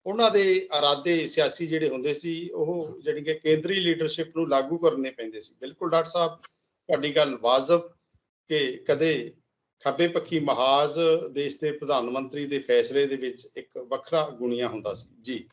ਉਹਨਾਂ ਦੇ ਇਰਾਦੇ ਸਿਆਸੀ ਜਿਹੜੇ ਹੁੰਦੇ ਸੀ, ਉਹ ਜਿਹੜੀ ਕਿ ਕੇਂਦਰੀ ਲੀਡਰਸ਼ਿਪ ਨੂੰ ਲਾਗੂ ਕਰਨੇ ਪੈਂਦੇ ਸੀ। ਬਿਲਕੁਲ ਡਾਕਟਰ ਸਾਹਿਬ, ਤੁਹਾਡੀ ਗੱਲ ਵਾਜਬ ਕਿ ਕਦੇ ਖੱਬੇ ਪੱਖੀ ਮਹਾਜ਼ ਦੇਸ਼ ਦੇ ਪ੍ਰਧਾਨ ਮੰਤਰੀ ਦੇ ਫੈਸਲੇ ਦੇ ਵਿੱਚ ਇੱਕ ਵੱਖਰਾ ਗੁਣੀਆਂ ਹੁੰਦਾ ਸੀ। ਜੀ।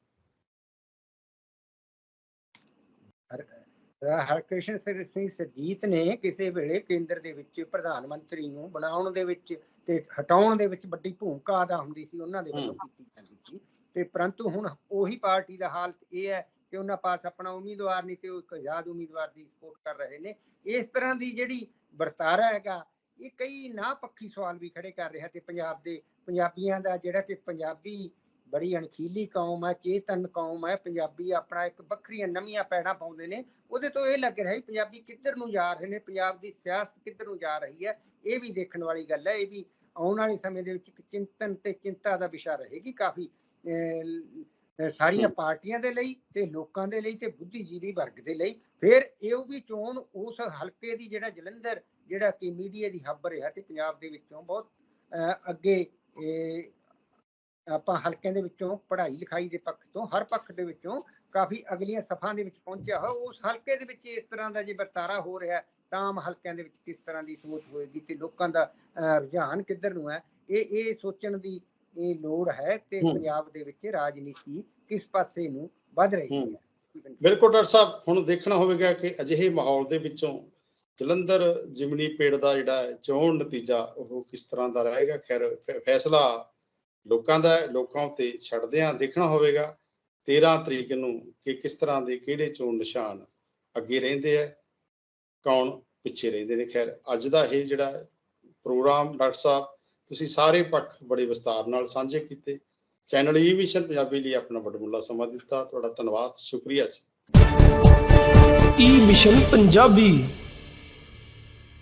ਹਰਕ੍ਰਿਸ਼ਨ ਸਿੰਘ ਸਰਜੀਤ ਨੇ ਕਿਸੇ ਵੇਲੇ ਕੇਂਦਰ ਦੇ ਵਿੱਚ ਪ੍ਰਧਾਨ ਮੰਤਰੀ ਨੂੰ ਬਣਾਉਣ ਦੇ ਵਿੱਚ ਤੇ ਹਟਾਉਣ ਦੇ ਵਿੱਚ ਵੱਡੀ ਭੂਮਿਕਾ ਅਦਾ ਹੁੰਦੀ ਸੀ ਉਹਨਾਂ ਦੇ ਵੱਲੋਂ ਹਮ। ਕੀਤੀ ਜਾਂਦੀ ਸੀ ਤੇ ਪਰੰਤੂ ਹੁਣ ਉਹੀ ਪਾਰਟੀ ਦਾ ਹਾਲਤ ਇਹ ਹੈ ਕਿ ਉਹਨਾਂ ਪਾਸ ਆਪਣਾ ਉਮੀਦਵਾਰ ਨਹੀਂ ਤੇ ਉਹ ਇੱਕ ਆਜ਼ਾਦ ਉਮੀਦਵਾਰ ਦੀ ਸਪੋਰਟ ਕਰ ਰਹੇ ਨੇ ਇਸ ਤਰ੍ਹਾਂ ਦੀ ਜਿਹੜੀ ਵਰਤਾਰਾ ਹੈਗਾ ਇਹ ਕਈ ਨਾ ਪੱਖੀ ਸਵਾਲ ਵੀ ਖੜੇ ਕਰ ਰਿਹਾ ਤੇ ਪੰਜਾਬ ਦੇ ਪੰਜਾਬੀਆਂ ਦਾ ਜਿਹੜਾ ਕਿ ਪੰਜਾਬੀ ਬੜੀ ਅਣਖੀਲੀ ਕੌਮ ਹੈ ਚੇਤਨ ਕੌਮ ਹੈ ਪੰਜਾਬੀ ਆਪਣਾ ਇੱਕ ਵੱਖਰੀਆਂ ਨਵੀਆਂ ਪੈੜਾਂ ਪਾਉਂਦੇ ਨੇ ਉਹਦੇ ਤੋਂ ਇਹ ਲੱਗ ਰਿਹਾ ਵੀ ਪੰਜਾਬੀ ਕਿੱਧਰ ਨੂੰ ਜਾ ਰਹੇ ਨੇ ਪੰਜਾਬ ਦੀ ਸਿਆਸਤ ਕਿੱਧਰ ਨੂੰ ਜਾ ਰਹੀ ਹੈ ਇਹ ਵੀ ਦੇਖਣ ਵਾਲੀ ਗੱਲ ਹੈ ਇਹ ਵੀ ਆਉਣ ਵਾਲੇ ਸਮੇਂ ਦੇ ਵਿੱਚ ਇੱਕ ਚਿੰਤਨ ਤੇ ਚਿੰਤਾ ਦਾ ਵਿਸ਼ਾ ਰਹੇਗੀ ਕਾਫੀ ਸਾਰੀਆਂ। ਪਾਰਟੀਆਂ ਦੇ ਲਈ ਤੇ ਲੋਕਾਂ ਦੇ ਲਈ ਤੇ ਬੁੱਧੀਜੀਵੀ ਵਰਗ ਦੇ ਲਈ ਫਿਰ ਇਹ ਵੀ ਚੋਣ ਉਸ ਹਲਕੇ ਦੀ ਜਿਹੜਾ ਜਲੰਧਰ ਜਿਹੜਾ ਕਿ ਮੀਡੀਆ ਦੀ ਹੱਬ ਰਿਹਾ ਤੇ ਪੰਜਾਬ ਦੇ ਵਿੱਚੋਂ ਬਹੁਤ ਅੱਗੇ ਆਪਾਂ ਹਲਕਿਆਂ ਦੇ ਵਿੱਚੋਂ ਪੜ੍ਹਾਈ ਲਿਖਾਈ ਦੇ ਪੱਖ ਤੋਂ ਹਰ ਪੱਖ ਦੇ ਵਿੱਚੋਂ ਕਾਫੀ ਅਗਲੀਆਂ ਸਫਾਂ ਦੇ ਵਿੱਚ ਪਹੁੰਚਿਆ ਹੋਇਆ ਉਸ ਹਲਕੇ ਦੇ ਵਿੱਚ ਇਸ ਤਰ੍ਹਾਂ ਦਾ ਜੇ ਵਰਤਾਰਾ ਹੋ ਰਿਹਾ ਹੈ, ਤਾਂ ਆਮ ਹਲਕਿਆਂ ਦੇ ਵਿੱਚ ਕਿਸ ਤਰ੍ਹਾਂ ਦੀ ਸੋਚ ਹੋਏਗੀ ਤੇ ਲੋਕਾਂ ਦਾ ਰੁਝਾਨ ਕਿੱਧਰ ਨੂੰ ਹੈ ਇਹ ਇਹ ਸੋਚਣ ਦੀ ਇਹ ਲੋੜ ਹੈ ਤੇ। ਪੰਜਾਬ ਦੇ ਵਿੱਚ ਰਾਜਨੀਤੀ ਕਿਸ ਪਾਸੇ ਨੂੰ ਵੱਧ ਰਹੀ। ਹੈ ਬਿਲਕੁਲ ਡਾਕਟਰ ਸਾਹਿਬ ਹੁਣ ਦੇਖਣਾ ਹੋਵੇਗਾ ਕਿ ਅਜਿਹੇ ਮਾਹੌਲ ਦੇ ਵਿੱਚੋਂ ਜਲੰਧਰ ਜਿਮਨੀ ਪੇੜ ਦਾ ਜਿਹੜਾ ਹੈ, ਚੋਣ ਨਤੀਜਾ ਉਹ ਕਿਸ ਤਰ੍ਹਾਂ ਦਾ ਰਹੇਗਾ ਖੈਰ ਫੈਸਲਾ ਲੋਕਾਂ ਦਾ ਲੋਕਾਂ ਉਤੇ ਛੱਡਦਿਆਂ ਦੇਖਣਾ ਹੋਵੇਗਾ। 13 ਤਰੀਕ ਨੂੰ ਕਿ ਕਿਸ ਤਰ੍ਹਾਂ ਦੇ ਕਿਹੜੇ ਚੋਣ ਨਿਸ਼ਾਨ ਅੱਗੇ ਰਹਿੰਦੇ ਆ ਕੌਣ ਪਿੱਛੇ ਰਹਿੰਦੇ ਨੇ। ਖੈਰ, ਅੱਜ ਦਾ ਇਹ ਜਿਹੜਾ ਪ੍ਰੋਗਰਾਮ ਡਾਕਟਰ ਸਾਹਿਬ, ਤੁਸੀਂ ਸਾਰੇ ਪੱਖ ਬੜੇ ਵਿਸਤਾਰ ਨਾਲ ਸਾਂਝੇ ਕੀਤੇ। ਚੈਨਲ ਈ ਵਿਸ਼ਨ ਪੰਜਾਬੀ ਲਈ ਆਪਣਾ ਵੱਡਮੁੱਲਾ ਸਮਾਂ ਦਿੱਤਾ। ਤੁਹਾਡਾ ਧੰਨਵਾਦ, ਸ਼ੁਕਰੀਆ ਜੀ। E mission Punjabi.